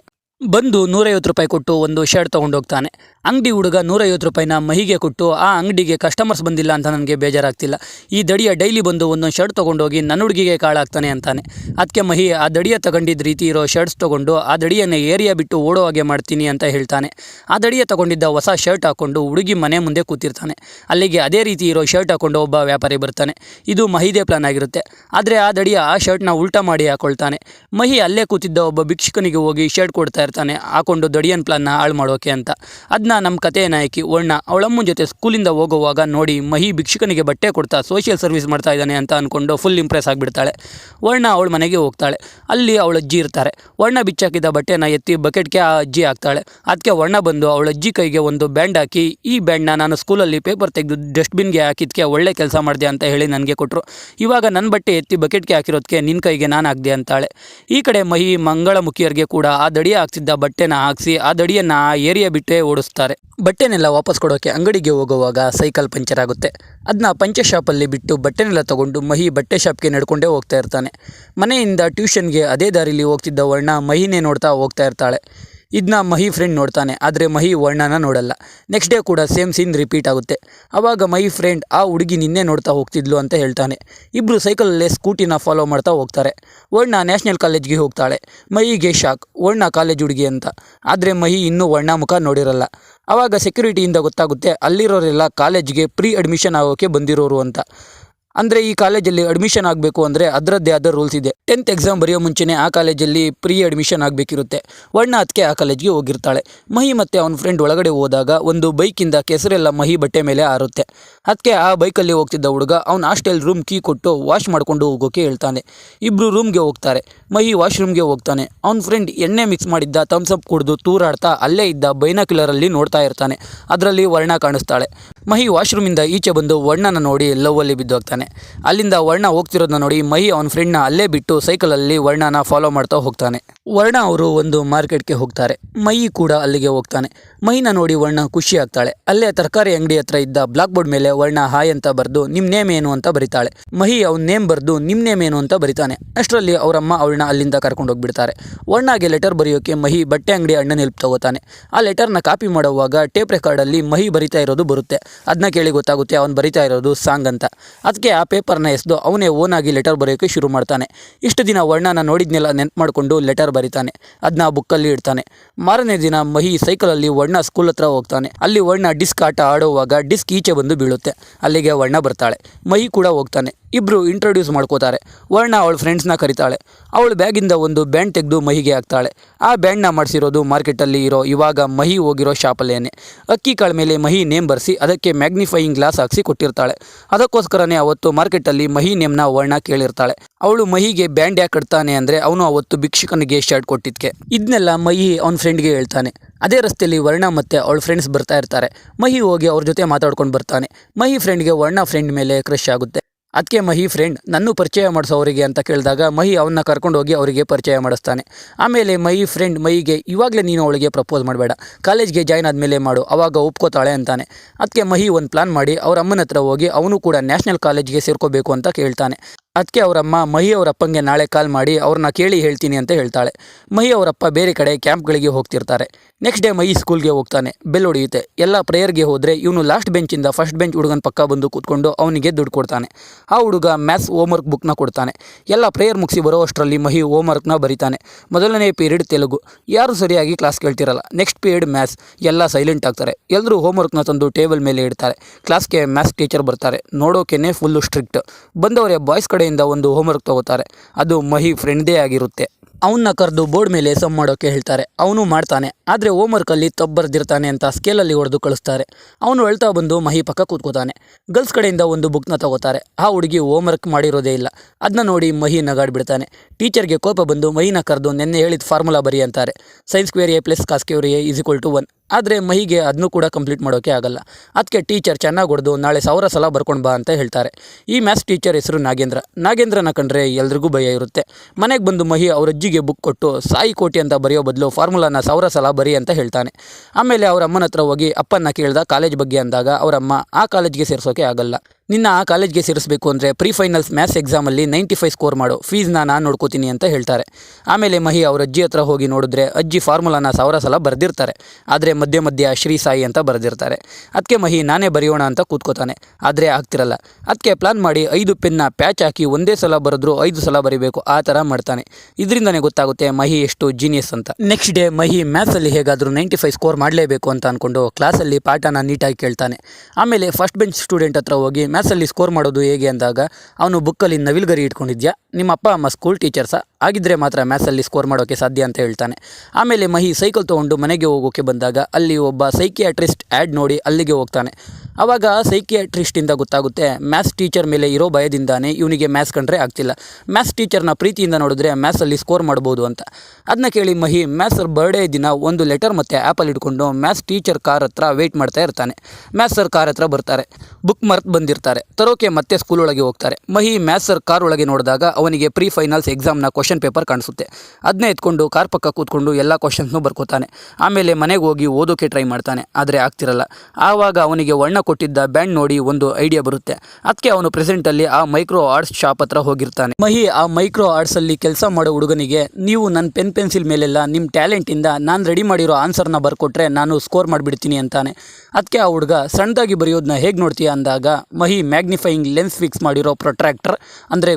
ಬಂದು ನೂರೈವತ್ತು ರೂಪಾಯಿ ಕೊಟ್ಟು ಒಂದು ಶರ್ಟ್ ತೊಗೊಂಡು ಹೋಗ್ತಾನೆ. ಅಂಗಡಿ ಹುಡುಗ ನೂರೈವತ್ತು ರೂಪಾಯಿನ ಮಹಿಗೆ ಕೊಟ್ಟು ಆ ಅಂಗಡಿಗೆ ಕಸ್ಟಮರ್ಸ್ ಬಂದಿಲ್ಲ ಅಂತ ನನಗೆ ಬೇಜಾರಾಗ್ತಿಲ್ಲ. ಈ ದಡಿಯ ಡೈಲಿ ಬಂದು ಒಂದೊಂದು ಶರ್ಟ್ ತೊಗೊಂಡೋಗಿ ನನ್ನ ಹುಡುಗಿಗೆ ಕಾಳಾಗ್ತಾನೆ ಅಂತಾನೆ. ಅದಕ್ಕೆ ಮಹಿ, ಆ ದಡಿಯ ತಗೊಂಡಿದ್ದ ರೀತಿ ಇರೋ ಶರ್ಟ್ಸ್ ತೊಗೊಂಡು ಆ ದಡಿಯನ್ನು ಏರಿಯಾ ಬಿಟ್ಟು ಓಡೋ ಹಾಗೆ ಮಾಡ್ತೀನಿ ಅಂತ ಹೇಳ್ತಾನೆ. ಆ ದಡಿಯ ತಗೊಂಡಿದ್ದ ಹೊಸ ಶರ್ಟ್ ಹಾಕ್ಕೊಂಡು ಹುಡುಗಿ ಮನೆ ಮುಂದೆ ಕೂತಿರ್ತಾನೆ. ಅಲ್ಲಿಗೆ ಅದೇ ರೀತಿ ಇರೋ ಶರ್ಟ್ ಹಾಕೊಂಡು ಒಬ್ಬ ವ್ಯಾಪಾರಿ ಬರ್ತಾನೆ. ಇದು ಮಹಿದೇ ಪ್ಲಾನ್ ಆಗಿರುತ್ತೆ. ಆದರೆ ಆ ದಡಿಯ ಆ ಶರ್ಟ್ನ ಉಲ್ಟಾ ಮಾಡಿ ಹಾಕೊಳ್ತಾನೆ. ಮಹಿ ಅಲ್ಲೇ ಕೂತಿದ್ದ ಒಬ್ಬ ಭಿಕ್ಷಕನಿಗೆ ಹೋಗಿ ಶರ್ಟ್ ಕೊಡ್ತಾ ಇರ್ತಾನೆ. ಹಾಕೊಂಡು ದಡಿಯನ್ ಪ್ಲಾನ್ನ ಹಾಳು ಮಾಡೋಕೆ ಅಂತ. ಅದನ್ನ ನಮ್ಮ ಕಥೆಯ ನಾಯಕಿ ವರ್ಣ ಅವಳಮ್ಮನ ಜೊತೆ ಸ್ಕೂಲಿಂದ ಹೋಗುವಾಗ ನೋಡಿ ಮಹಿ ಭಿಕ್ಷುಕನಿಗೆ ಬಟ್ಟೆ ಕೊಡ್ತಾ ಸೋಷಿಯಲ್ ಸರ್ವಿಸ್ ಮಾಡ್ತಾ ಇದ್ದಾನೆ ಅಂತ ಅಂದ್ಕೊಂಡು ಫುಲ್ ಇಂಪ್ರೆಸ್ ಆಗಿಬಿಡ್ತಾಳೆ. ವರ್ಣ ಅವಳ ಮನೆಗೆ ಹೋಗ್ತಾಳೆ. ಅಲ್ಲಿ ಅವಳ ಅಜ್ಜಿ ಇರ್ತಾರೆ. ವರ್ಣ ಬಿಚ್ಚಾಕಿದ್ದ ಬಟ್ಟೆನ ಎತ್ತಿ ಬಕೆಟ್ಗೆ ಆ ಅಜ್ಜಿ ಹಾಕ್ತಾಳೆ. ಅದಕ್ಕೆ ವರ್ಣ ಬಂದು ಅವಳ ಅಜ್ಜಿ ಕೈಗೆ ಒಂದು ಬ್ಯಾಂಡ್ ಹಾಕಿ, ಈ ಬ್ಯಾಂಡ್ನ ನಾನು ಸ್ಕೂಲಲ್ಲಿ ಪೇಪರ್ ತೆಗೆದು ಡಸ್ಟ್ಬಿನ್ಗೆ ಹಾಕಿದ್ಕೆ ಒಳ್ಳೆ ಕೆಲಸ ಮಾಡಿದೆ ಅಂತ ಹೇಳಿ ನನಗೆ ಕೊಟ್ಟರು ಇವಾಗ ನನ್ನ ಬಟ್ಟೆ ಎತ್ತಿ ಬಕೆಟ್ಗೆ ಹಾಕಿರೋದಕ್ಕೆ ನಿನ್ನ ಕೈಗೆ ನಾನು ಹಾಕಿದೆ ಅಂತಾಳೆ. ಈ ಕಡೆ ಮಹಿ ಮಂಗಳಮುಖಿಯರಿಗೆ ಕೂಡ ಆ ದಡಿಯ ಹಾಕ್ಸಿದ್ದ ಬಟ್ಟೆನ ಹಾಕ್ಸಿ, ಆ ದಡಿಯನ್ನು ಆ ಏರಿಯಾ ಬಿಟ್ಟೇ ಓಡಿಸ್ತಾರೆ ಬಟ್ಟೆನೆಲ್ಲ ವಾಪಸ್ ಕೊಡೋಕೆ ಅಂಗಡಿಗೆ ಹೋಗುವಾಗ ಸೈಕಲ್ ಪಂಚರ್ ಆಗುತ್ತೆ. ಅದನ್ನ ಪಂಚೆ ಶಾಪಲ್ಲಿ ಬಿಟ್ಟು ಬಟ್ಟೆನೆಲ್ಲ ತಗೊಂಡು ಮಹಿ ಬಟ್ಟೆ ಶಾಪ್ಗೆ ನಡ್ಕೊಂಡೇ ಹೋಗ್ತಾ ಇರ್ತಾನೆ. ಮನೆಯಿಂದ ಟ್ಯೂಷನ್ಗೆ ಅದೇ ದಾರಿಲಿ ಹೋಗ್ತಿದ್ದ ವರ್ಣ ಮಹಿನೇ ನೋಡ್ತಾ ಹೋಗ್ತಾ ಇರ್ತಾಳೆ. ಇದನ್ನ ಮಹಿ ಫ್ರೆಂಡ್ ನೋಡ್ತಾನೆ, ಆದರೆ ಮಹಿ ವರ್ಣನ ನೋಡಲ್ಲ. ನೆಕ್ಸ್ಟ್ ಡೇ ಕೂಡ ಸೇಮ್ ಸೀನ್ ರಿಪೀಟ್ ಆಗುತ್ತೆ. ಆವಾಗ ಮಹಿ ಫ್ರೆಂಡ್ ಆ ಹುಡುಗಿ ನಿನ್ನೆ ನೋಡ್ತಾ ಹೋಗ್ತಿದ್ಲು ಅಂತ ಹೇಳ್ತಾನೆ. ಇಬ್ಬರು ಸೈಕಲಲ್ಲೇ ಸ್ಕೂಟಿನ ಫಾಲೋ ಮಾಡ್ತಾ ಹೋಗ್ತಾರೆ. ವರ್ಣ ನ್ಯಾಷನಲ್ ಕಾಲೇಜ್ಗೆ ಹೋಗ್ತಾಳೆ. ಮಹಿಗೆ ಶಾಕ್ ವರ್ಣ ಕಾಲೇಜ್ ಹುಡುಗಿ ಅಂತ. ಆದರೆ ಮಹಿ ಇನ್ನೂ ವರ್ಣ ಮುಖ ನೋಡಿರಲ್ಲ. ಆವಾಗ ಸೆಕ್ಯೂರಿಟಿಯಿಂದ ಗೊತ್ತಾಗುತ್ತೆ ಅಲ್ಲಿರೋರೆಲ್ಲ ಕಾಲೇಜ್ಗೆ ಪ್ರೀ ಅಡ್ಮಿಷನ್ ಆಗೋಕ್ಕೆ ಬಂದಿರೋರು ಅಂತ. ಅಂದರೆ ಈ ಕಾಲೇಜಲ್ಲಿ ಅಡ್ಮಿಷನ್ ಆಗಬೇಕು ಅಂದರೆ ಅದರದ್ದೇ ಆದ ರೂಲ್ಸ್ ಇದೆ. ಟೆಂತ್ ಎಕ್ಸಾಮ್ ಬರೆಯೋ ಮುಂಚೆನೇ ಆ ಕಾಲೇಜಲ್ಲಿ ಪ್ರೀ ಅಡ್ಮಿಷನ್ ಆಗಬೇಕಿರುತ್ತೆ. ವರ್ಣ ಅದಕ್ಕೆ ಆ ಕಾಲೇಜ್ಗೆ ಹೋಗಿರ್ತಾಳೆ. ಮಹಿ ಮತ್ತೆ ಅವನ ಫ್ರೆಂಡ್ ಒಳಗಡೆ ಹೋದಾಗ ಒಂದು ಬೈಕಿಂದ ಕೆಸರೆಲ್ಲ ಮಹಿ ಬಟ್ಟೆ ಮೇಲೆ ಆರುತ್ತೆ. ಅದಕ್ಕೆ ಆ ಬೈಕಲ್ಲಿ ಹೋಗ್ತಿದ್ದ ಹುಡುಗ ಅವ್ನು ಹಾಸ್ಟೆಲ್ ರೂಮ್ ಕೀ ಕೊಟ್ಟು ವಾಶ್ ಮಾಡಿಕೊಂಡು ಹೋಗೋಕೆ ಹೇಳ್ತಾನೆ. ಇಬ್ಬರು ರೂಮ್ಗೆ ಹೋಗ್ತಾರೆ. ಮಹಿ ವಾಶ್ರೂಮ್ಗೆ ಹೋಗ್ತಾನೆ. ಅವ್ನ ಫ್ರೆಂಡ್ ಎಣ್ಣೆ ಮಿಕ್ಸ್ ಮಾಡಿದ್ದ ಥಮ್ಸ್ ಅಪ್ ಕುಡಿದು ತೂರಾಡ್ತಾ ಅಲ್ಲೇ ಇದ್ದ ಬೈನಾಕ್ಯುಲರಲ್ಲಿ ನೋಡ್ತಾ ಇರ್ತಾನೆ. ಅದರಲ್ಲಿ ವರ್ಣ ಕಾಣಿಸ್ತಾಳೆ. ಮಹಿ ವಾಶ್ರೂಮಿಂದ ಈಚೆ ಬಂದು ವರ್ಣನ ನೋಡಿ ಲವ್ವಲ್ಲಿ ಬಿದ್ದೋಗ್ತಾನೆ. ಅಲ್ಲಿಂದ ವರ್ಣ ಹೋಗ್ತಿರೋದನ್ನ ನೋಡಿ ಮಹಿ ಅವನ ಫ್ರೆಂಡ್ನ ಅಲ್ಲೇ ಬಿಟ್ಟು ಸೈಕಲಲ್ಲಿ ವರ್ಣನ ಫಾಲೋ ಮಾಡ್ತಾ ಹೋಗ್ತಾನೆ. ವರ್ಣ ಅವರು ಒಂದು ಮಾರ್ಕೆಟ್ಗೆ ಹೋಗ್ತಾರೆ. ಮಹಿ ಕೂಡ ಅಲ್ಲಿಗೆ ಹೋಗ್ತಾನೆ. ಮಹಿನ ನೋಡಿ ವರ್ಣ ಖುಷಿ ಆಗ್ತಾಳೆ. ಅಲ್ಲೇ ತರಕಾರಿ ಅಂಗಡಿ ಹತ್ರ ಇದ್ದ ಬ್ಲಾಕ್ ಬೋರ್ಡ್ ಮೇಲೆ ವರ್ಣ ಹಾಯ್ ಅಂತ ಬರೆದು ನಿಮ್ಮ ನೇಮ್ ಏನು? ಅಂತ ಬರೀತಾಳೆ. ಮಹಿ ಅವ್ನ ನೇಮ್ ಬರೆದು ನಿಮ್ಮ ನೇಮ್ ಏನು? ಅಂತ ಬರಿತಾನೆ. ಅಷ್ಟರಲ್ಲಿ ಅವರಮ್ಮ ಅವಳನ್ನ ಅಲ್ಲಿಂದ ಕರ್ಕೊಂಡು ಹೋಗ್ಬಿಡ್ತಾರೆ. ವರ್ಣಗೆ ಲೆಟರ್ ಬರೆಯೋಕೆ ಮಹಿ ಬಟ್ಟೆ ಅಂಗಡಿ ಅಣ್ಣನ ಹೆಲ್ಪ್ ತಗೋತಾನೆ. ಆ ಲೆಟರ್ನ ಕಾಪಿ ಮಾಡುವಾಗ ಟೇಪ್ ರೆಕಾರ್ಡಲ್ಲಿ ಮಹಿ ಬರಿತಾ ಇರೋದು ಬರುತ್ತೆ. ಅದನ್ನ ಕೇಳಿ ಗೊತ್ತಾಗುತ್ತೆ ಅವ್ನು ಬರಿತಾ ಇರೋದು ಸಾಂಗ್ ಅಂತ. ಅದಕ್ಕೆ ಆ ಪೇಪರ್ನ ಎಸ್ದು ಅವನೇ ಓನಾಗಿ ಲೆಟರ್ ಬರೆಯೋಕೆ ಶುರು ಮಾಡ್ತಾನೆ. ಇಷ್ಟು ದಿನ ವರ್ಣನ ನೋಡಿದ್ನೆಲ್ಲ ನೆನ್ಪು ಮಾಡಿಕೊಂಡು ಲೆಟರ್ ಬರೀತಾನೆ. ಅದನ್ನ ಬುಕ್ಕಲ್ಲಿ ಇಡ್ತಾನೆ. ಮಾರನೇ ದಿನ ಮಹಿ ಸೈಕಲಲ್ಲಿ ವರ್ಣ ಸ್ಕೂಲ್ ಹತ್ರ ಹೋಗ್ತಾನೆ. ಅಲ್ಲಿ ವರ್ಣ ಡಿಸ್ಕ್ ಆಟ ಆಡುವಾಗ ಡಿಸ್ಕ್ ಈಚೆ ಬಂದು ಬೀಳುತ್ತೆ. ಅಲ್ಲಿಗೆ ವರ್ಣ ಬರ್ತಾಳೆ. ಮಹಿ ಕೂಡ ಹೋಗ್ತಾನೆ. ಇಬ್ಬರು ಇಂಟ್ರೊಡ್ಯೂಸ್ ಮಾಡ್ಕೋತಾರೆ. ವರ್ಣ ಅವಳ ಫ್ರೆಂಡ್ಸ್ನ ಕರಿತಾಳೆ. ಅವಳು ಬ್ಯಾಗಿಂದ ಒಂದು ಬ್ಯಾಂಡ್ ತೆಗೆದು ಮಹಿಗೆ ಹಾಕ್ತಾಳೆ. ಆ ಬ್ಯಾಂಡ್ನ ಮಾಡಿಸಿರೋದು ಮಾರ್ಕೆಟಲ್ಲಿ ಇರೋ ಇವಾಗ ಮಹಿ ಹೋಗಿರೋ ಶಾಪಲ್ಲೇನೆ ಅಕ್ಕಿ ಕಾಳ ಮೇಲೆ ಮಹಿ ನೇಮ್ ಬರೆಸಿ ಅದಕ್ಕೆ ಮ್ಯಾಗ್ನಿಫೈಯಿಂಗ್ ಗ್ಲಾಸ್ ಹಾಕಿಸಿ ಕೊಟ್ಟಿರ್ತಾಳೆ. ಅದಕ್ಕೋಸ್ಕರನೇ ಅವತ್ತು ಮಾರ್ಕೆಟಲ್ಲಿ ಮಹಿ ನೇಮ್ನ ವರ್ಣ ಕೇಳಿರ್ತಾಳೆ. ಅವಳು ಮಹಿಗೆ ಬ್ಯಾಂಡ್ ಯಾಕೆ ಕಟ್ತಾನೆ ಅಂದರೆ ಅವನು ಅವತ್ತು ಭಿಕ್ಷುಕನಿಗೆ ಶರ್ಟ್ ಕೊಟ್ಟಿದ್ಕೆ. ಇದನ್ನೆಲ್ಲ ಮಹಿ ಅವನ ಫ್ರೆಂಡ್ಗೆ ಹೇಳ್ತಾನೆ. ಅದೇ ರಸ್ತೆಯಲ್ಲಿ ವರ್ಣ ಮತ್ತು ಅವಳ ಫ್ರೆಂಡ್ಸ್ ಬರ್ತಾ ಇರ್ತಾರೆ. ಮಹಿ ಹೋಗಿ ಅವ್ರ ಜೊತೆ ಮಾತಾಡ್ಕೊಂಡು ಬರ್ತಾನೆ. ಮಹಿ ಫ್ರೆಂಡ್ಗೆ ವರ್ಣ ಫ್ರೆಂಡ್ ಮೇಲೆ ಕ್ರಶ್ ಆಗುತ್ತೆ. ಅದಕ್ಕೆ ಮಹಿ ಫ್ರೆಂಡ್ ನನ್ನ ಪರಿಚಯ ಮಾಡಿಸೋ ಅವರಿಗೆ ಅಂತ ಕೇಳಿದಾಗ ಮಹಿ ಅವನ್ನ ಕರ್ಕೊಂಡು ಹೋಗಿ ಅವರಿಗೆ ಪರಿಚಯ ಮಾಡಿಸ್ತಾನೆ. ಆಮೇಲೆ ಮಹಿ ಫ್ರೆಂಡ್ ಮಹಿಗೆ, ಇವಾಗಲೇ ನೀನು ಅವಳಿಗೆ ಪ್ರಪೋಸ್ ಮಾಡಬೇಡ. ಕಾಲೇಜ್ಗೆ ಜಾಯ್ನ್ ಆದಮೇಲೆ ಮಾಡು, ಅವಾಗ ಒಪ್ಕೋತಾಳೆ ಅಂತಾನೆ. ಅದಕ್ಕೆ ಮಹಿ ಒಂದು ಪ್ಲಾನ್ ಮಾಡಿ, ಅವ್ರ ಅಮ್ಮನ ಹತ್ರ ಹೋಗಿ ಅವನು ಕೂಡ ನ್ಯಾಷನಲ್ ಕಾಲೇಜ್ಗೆ ಸೇರ್ಕೋಬೇಕು ಅಂತ ಕೇಳ್ತಾನೆ. ಅದಕ್ಕೆ ಅವರಮ್ಮ, ಮಹಿ ಅವರಪ್ಪಂಗೆ ನಾಳೆ ಕಾಲ್ ಮಾಡಿ ಅವ್ರನ್ನ ಕೇಳಿ ಹೇಳ್ತೀನಿ ಅಂತ ಹೇಳ್ತಾಳೆ. ಮಹಿ ಅವರಪ್ಪ ಬೇರೆ ಕಡೆ ಕ್ಯಾಂಪ್ಗಳಿಗೆ ಹೋಗ್ತಿರ್ತಾರೆ. ನೆಕ್ಸ್ಟ್ ಡೇ ಮಹಿ ಸ್ಕೂಲ್ಗೆ ಹೋಗ್ತಾನೆ. ಬೆಲ್ ಹೊಡೆಯುತ್ತೆ. ಎಲ್ಲ ಪ್ರೇಯರ್ಗೆ ಹೋದರೆ ಇವನು ಲಾಸ್ಟ್ ಬೆಂಚಿಂದ ಫಸ್ಟ್ ಬೆಂಚ್ ಹುಡುಗನ ಪಕ್ಕ ಬಂದು ಕೂತ್ಕೊಂಡು ಅವನಿಗೆ ದುಡ್ಡು ಕೊಡ್ತಾನೆ. ಆ ಹುಡುಗ ಮ್ಯಾಥ್ಸ್ ಹೋಮ್ವರ್ಕ್ ಬುಕ್ನ ಕೊಡ್ತಾನೆ. ಎಲ್ಲ ಪ್ರೇಯರ್ ಮುಗಿಸಿ ಬರೋ ಅಷ್ಟರಲ್ಲಿ ಮಹಿ ಹೋಮ್ವರ್ಕ್ನ ಬರೀತಾನೆ. ಮೊದಲನೇ ಪೀರಿಯಡ್ ತೆಲುಗು. ಯಾರು ಸರಿಯಾಗಿ ಕ್ಲಾಸ್ ಕೇಳ್ತಿರಲ್ಲ. ನೆಕ್ಸ್ಟ್ ಪೀರಿಯಡ್ ಮ್ಯಾಥ್ಸ್ ಎಲ್ಲ ಸೈಲೆಂಟ್ ಆಗ್ತಾರೆ. ಎಲ್ಲರೂ ಹೋಮ್ವರ್ಕ್ನ ತಂದು ಟೇಬಲ್ ಮೇಲೆ ಇಡ್ತಾರೆ. ಕ್ಲಾಸ್ಗೆ ಮ್ಯಾಥ್ಸ್ ಟೀಚರ್ ಬರ್ತಾರೆ. ನೋಡೋಕೆ ಫುಲ್ಲು ಸ್ಟ್ರಿಕ್ಟ್ ಬಂದವರೇ ಬಾಯ್ಸ್ ಕಡೆಯಿಂದ ಒಂದು ಹೋಮ್ವರ್ಕ್ ತಗೋತಾರೆ. ಅದು ಮಹಿ ಫ್ರೆಂಡ್ದೇ ಆಗಿರುತ್ತೆ. ಅವನ್ನ ಕರೆದು ಬೋರ್ಡ್ ಮೇಲೆ ಸಮ್ ಮಾಡೋಕ್ಕೆ ಹೇಳ್ತಾರೆ. ಅವನು ಮಾಡ್ತಾನೆ. ಆದರೆ ಹೋಮ್ವರ್ಕಲ್ಲಿ ತಪ್ಪು ಬರೆದಿರ್ತಾನೆ ಅಂತ ಸ್ಕೇಲಲ್ಲಿ ಹೊಡೆದು ಕಳಿಸ್ತಾರೆ. ಅವನು ಹೇಳ್ತಾ ಬಂದು ಮಹಿ ಪಕ್ಕ ಕೂತ್ಕೋತಾನೆ. ಗರ್ಲ್ಸ್ ಕಡೆಯಿಂದ ಒಂದು ಬುಕ್ನ ತಗೋತಾರೆ. ಆ ಹುಡುಗಿ ಹೋಮ್ವರ್ಕ್ ಮಾಡಿರೋದೇ ಇಲ್ಲ. ಅದನ್ನ ನೋಡಿ ಮಹಿ ನಗಾಡ್ಬಿಡ್ತಾನೆ. ಟೀಚರ್ಗೆ ಕೋಪ ಬಂದು ಮಹಿನ ಕರೆದು ನಿನ್ನೆ ಹೇಳಿದ ಫಾರ್ಮುಲಾ ಬರಿ ಅಂತಾರೆ. Sine square A plus cos square A equal to one ಆದರೆ ಮಹಿಗೆ ಅದನ್ನು ಕೂಡ ಕಂಪ್ಲೀಟ್ ಮಾಡೋಕ್ಕೆ ಆಗಲ್ಲ. ಅದಕ್ಕೆ ಟೀಚರ್ ಚೆನ್ನಾಗಿ ಹೊಡೆದು ನಾಳೆ ಸಾವಿರ ಸಲ ಬರ್ಕೊಂಡು ಬಾ ಅಂತ ಹೇಳ್ತಾರೆ. ಈ ಮ್ಯಾಥ್ಸ್ ಟೀಚರ್ ಹೆಸರು ನಾಗೇಂದ್ರ. ನಾಗೇಂದ್ರನ ಕಂಡ್ರೆ ಎಲ್ರಿಗೂ ಭಯ ಇರುತ್ತೆ. ಮನೆಗೆ ಬಂದು ಮಹಿ ಅವ್ರ ಅಜ್ಜಿಗೆ ಬುಕ್ ಕೊಟ್ಟು, ಸಾಯಿ ಕೋಟಿ ಅಂತ ಬರೆಯೋ ಬದಲು ಫಾರ್ಮುಲಾನ ಸಾವಿರ ಸಲ ಬರಿ ಅಂತ ಹೇಳ್ತಾನೆ. ಆಮೇಲೆ ಅವರ ಅಮ್ಮನ ಹತ್ರ ಹೋಗಿ ಅಪ್ಪನ ಕೇಳಿದ ಕಾಲೇಜ್ ಬಗ್ಗೆ ಅಂದಾಗ, ಅವರಮ್ಮ ಆ ಕಾಲೇಜ್ಗೆ ಸೇರಿಸೋಕೆ ಆಗಲ್ಲ. ನಿನ್ನ ಕಾಲೇಜ್ಗೆ ಸೇರಿಸಬೇಕು ಅಂದರೆ ಪ್ರೀ ಫೈನಲ್ಸ್ ಮ್ಯಾಥ್ಸ್ ಎಕ್ಸಾಮಲ್ಲಿ ನೈಂಟಿ ಫೈವ್ ಸ್ಕೋರ್ ಮಾಡು. ಫೀಸ್ನ ನಾನು ನೋಡ್ಕೋತೀನಿ ಅಂತ ಹೇಳ್ತಾರೆ. ಆಮೇಲೆ ಮಹಿ ಅವ್ರ ಅಜ್ಜಿ ಹತ್ರ ಹೋಗಿ ನೋಡಿದ್ರೆ ಅಜ್ಜಿ ಫಾರ್ಮುಲಾನ ಸಾವಿರ ಸಲ ಬರೆದಿರ್ತಾರೆ. ಆದರೆ ಮಧ್ಯೆ ಮಧ್ಯ ಶ್ರೀ ಸಾಯಿ ಅಂತ ಬರೆದಿರ್ತಾರೆ. ಅದಕ್ಕೆ ಮಹಿ ನಾನೇ ಬರೆಯೋಣ ಅಂತ ಕೂತ್ಕೋತಾನೆ. ಆದರೆ ಆಗ್ತಿರಲ್ಲ. ಅದಕ್ಕೆ ಪ್ಲಾನ್ ಮಾಡಿ ಐದು ಪೆನ್ನ ಪ್ಯಾಚ್ ಹಾಕಿ ಒಂದೇ ಸಲ ಬರೆದ್ರು ಐದು ಸಲ ಬರಿಬೇಕು. ಆ ಥರ ಮಾಡ್ತಾನೆ. ಇದರಿಂದನೇ ಗೊತ್ತಾಗುತ್ತೆ ಮಹಿ ಎಷ್ಟು ಜೀನಿಯಸ್ ಅಂತ. ನೆಕ್ಸ್ಟ್ ಡೇ ಮಹಿ ಮ್ಯಾಥ್ಸಲ್ಲಿ ಹೇಗಾದರೂ ನೈಂಟಿ ಫೈವ್ ಸ್ಕೋರ್ ಮಾಡಲೇಬೇಕು ಅಂತ ಅಂದ್ಕೊಂಡು ಕ್ಲಾಸಲ್ಲಿ ಪಾಠನ ನೀಟಾಗಿ ಕೇಳ್ತಾನೆ. ಆಮೇಲೆ ಫಸ್ಟ್ ಬೆಂಚ್ ಸ್ಟೂಡೆಂಟ್ ಹತ್ರ ಹೋಗಿ ಮ್ಯಾಥ್ಸಲ್ಲಿ ಸ್ಕೋರ್ ಮಾಡೋದು ಹೇಗೆ ಅಂದಾಗ, ಅವನು ಬುಕ್ಕಲ್ಲಿ ನವಿಲ್ಗರಿ ಇಟ್ಕೊಂಡಿದ್ಯಾ? ನಿಮ್ಮ ಅಪ್ಪ ಅಮ್ಮ ಸ್ಕೂಲ್ ಟೀಚರ್ಸ ಆಗಿದ್ದರೆ ಮಾತ್ರ ಮ್ಯಾಥ್ಸಲ್ಲಿ ಸ್ಕೋರ್ ಮಾಡೋಕ್ಕೆ ಸಾಧ್ಯ ಅಂತ ಹೇಳ್ತಾನೆ. ಆಮೇಲೆ ಮಹಿ ಸೈಕಲ್ ತೊಗೊಂಡು ಮನೆಗೆ ಹೋಗೋಕ್ಕೆ ಬಂದಾಗ ಅಲ್ಲಿ ಒಬ್ಬ ಸೈಕಿಯಾಟ್ರಿಸ್ಟ್ ಆ್ಯಡ್ ನೋಡಿ ಅಲ್ಲಿಗೆ ಹೋಗ್ತಾನೆ. ಆವಾಗ ಸೈಕಿಯಾಟ್ರಿಸ್ಟಿಂದ ಗೊತ್ತಾಗುತ್ತೆ, ಮ್ಯಾಥ್ಸ್ ಟೀಚರ್ ಮೇಲೆ ಇರೋ ಭಯದಿಂದಾನೇ ಇವನಿಗೆ ಮ್ಯಾಥ್ಸ್ ಕಂಡ್ರೆ ಆಗ್ತಿಲ್ಲ. ಮ್ಯಾಥ್ಸ್ ಟೀಚರ್ನ ಪ್ರೀತಿಯಿಂದ ನೋಡಿದ್ರೆ ಮ್ಯಾಥ್ಸಲ್ಲಿ ಸ್ಕೋರ್ ಮಾಡ್ಬೋದು ಅಂತ. ಅದನ್ನ ಕೇಳಿ ಮಹಿ ಮ್ಯಾಥ್ಸರ್ ಬರ್ಡೇ ದಿನ ಒಂದು ಲೆಟರ್ ಮತ್ತು ಆ್ಯಪಲ್ಲಿ ಇಟ್ಕೊಂಡು ಮ್ಯಾಥ್ಸ್ ಟೀಚರ್ ಕಾರ್ ಹತ್ರ ವೆಯ್ಟ್ ಮಾಡ್ತಾ ಇರ್ತಾನೆ. ಮ್ಯಾಥ್ಸರ್ ಸರ್ ಕಾರ್ ಹತ್ರ ಬರ್ತಾರೆ. ಬುಕ್ ಮರ್ತ್ ಬಂದಿರ್ತಾರೆ. ತರೋಕೆ ಮತ್ತೆ ಸ್ಕೂಲ್ ಒಳಗೆ ಹೋಗ್ತಾರೆ. ಮಹಿ ಮ್ಯಾಥ್ಸರ್ ಸರ್ ಕಾರ್ ಒಳಗೆ ನೋಡಿದಾಗ ಅವನಿಗೆ ಪ್ರೀ ಫೈನಲ್ಸ್ ಎಕ್ಸಾಮ್ನ ಕ್ವಶನ್ ಪೇಪರ್ ಕಾಣಿಸುತ್ತೆ. ಅದನ್ನೇ ಎತ್ಕೊಂಡು ಕಾರ್ ಪಕ್ಕ ಕೂತ್ಕೊಂಡು ಎಲ್ಲ ಕ್ವಶನ್ಸ್ನೂ ಬರ್ಕೋತಾನೆ. ಆಮೇಲೆ ಮನೆಗೆ ಹೋಗಿ ಓದೋಕೆ ಟ್ರೈ ಮಾಡ್ತಾನೆ. ಆದರೆ ಆಗ್ತಿರಲ್ಲ. ಆವಾಗ ಅವನಿಗೆ ವರ್ಣ ಕೊಟ್ಟಿದ್ದ ಬ್ಯಾಂಡ್ ನೋಡಿ ಒಂದು ಐಡಿಯಾ ಬರುತ್ತೆ. ಅದಕ್ಕೆ ಅವನು ಪ್ರೆಸೆಂಟಲ್ಲಿ ಆ ಮೈಕ್ರೋ ಆರ್ಟ್ಸ್ ಶಾಪ್ ಹತ್ರ ಹೋಗಿರ್ತಾನೆ. ಮಹಿ, ಆ ಮೈಕ್ರೋ ಆರ್ಟ್ಸಲ್ಲಿ ಕೆಲಸ ಮಾಡೋ ಹುಡುಗನಿಗೆ, ನೀವು ನನ್ನ ಪೆನ್ ಪೆನ್ಸಿಲ್ ಮೇಲೆಲ್ಲ ನಿಮ್ಮ ಟ್ಯಾಲೆಂಟಿಂದ ನಾನು ರೆಡಿ ಮಾಡಿರೋ ಆನ್ಸರ್ನ ಬರ್ಕೊಟ್ರೆ ನಾನು ಸ್ಕೋರ್ ಮಾಡಿಬಿಡ್ತೀನಿ ಅಂತಾನೆ. ಅದಕ್ಕೆ ಆ ಹುಡುಗ, ಸಣ್ಣದಾಗಿ ಬರೆಯೋದನ್ನ ಹೇಗೆ ನೋಡ್ತೀಯ? ಅಂದಾಗ, ಮಹಿ ಮ್ಯಾಗ್ನಿಫೈಯಿಂಗ್ ಲೆನ್ಸ್ ಫಿಕ್ಸ್ ಮಾಡಿರೋ ಪ್ರೊಟ್ರಾಕ್ಟರ್, ಅಂದರೆ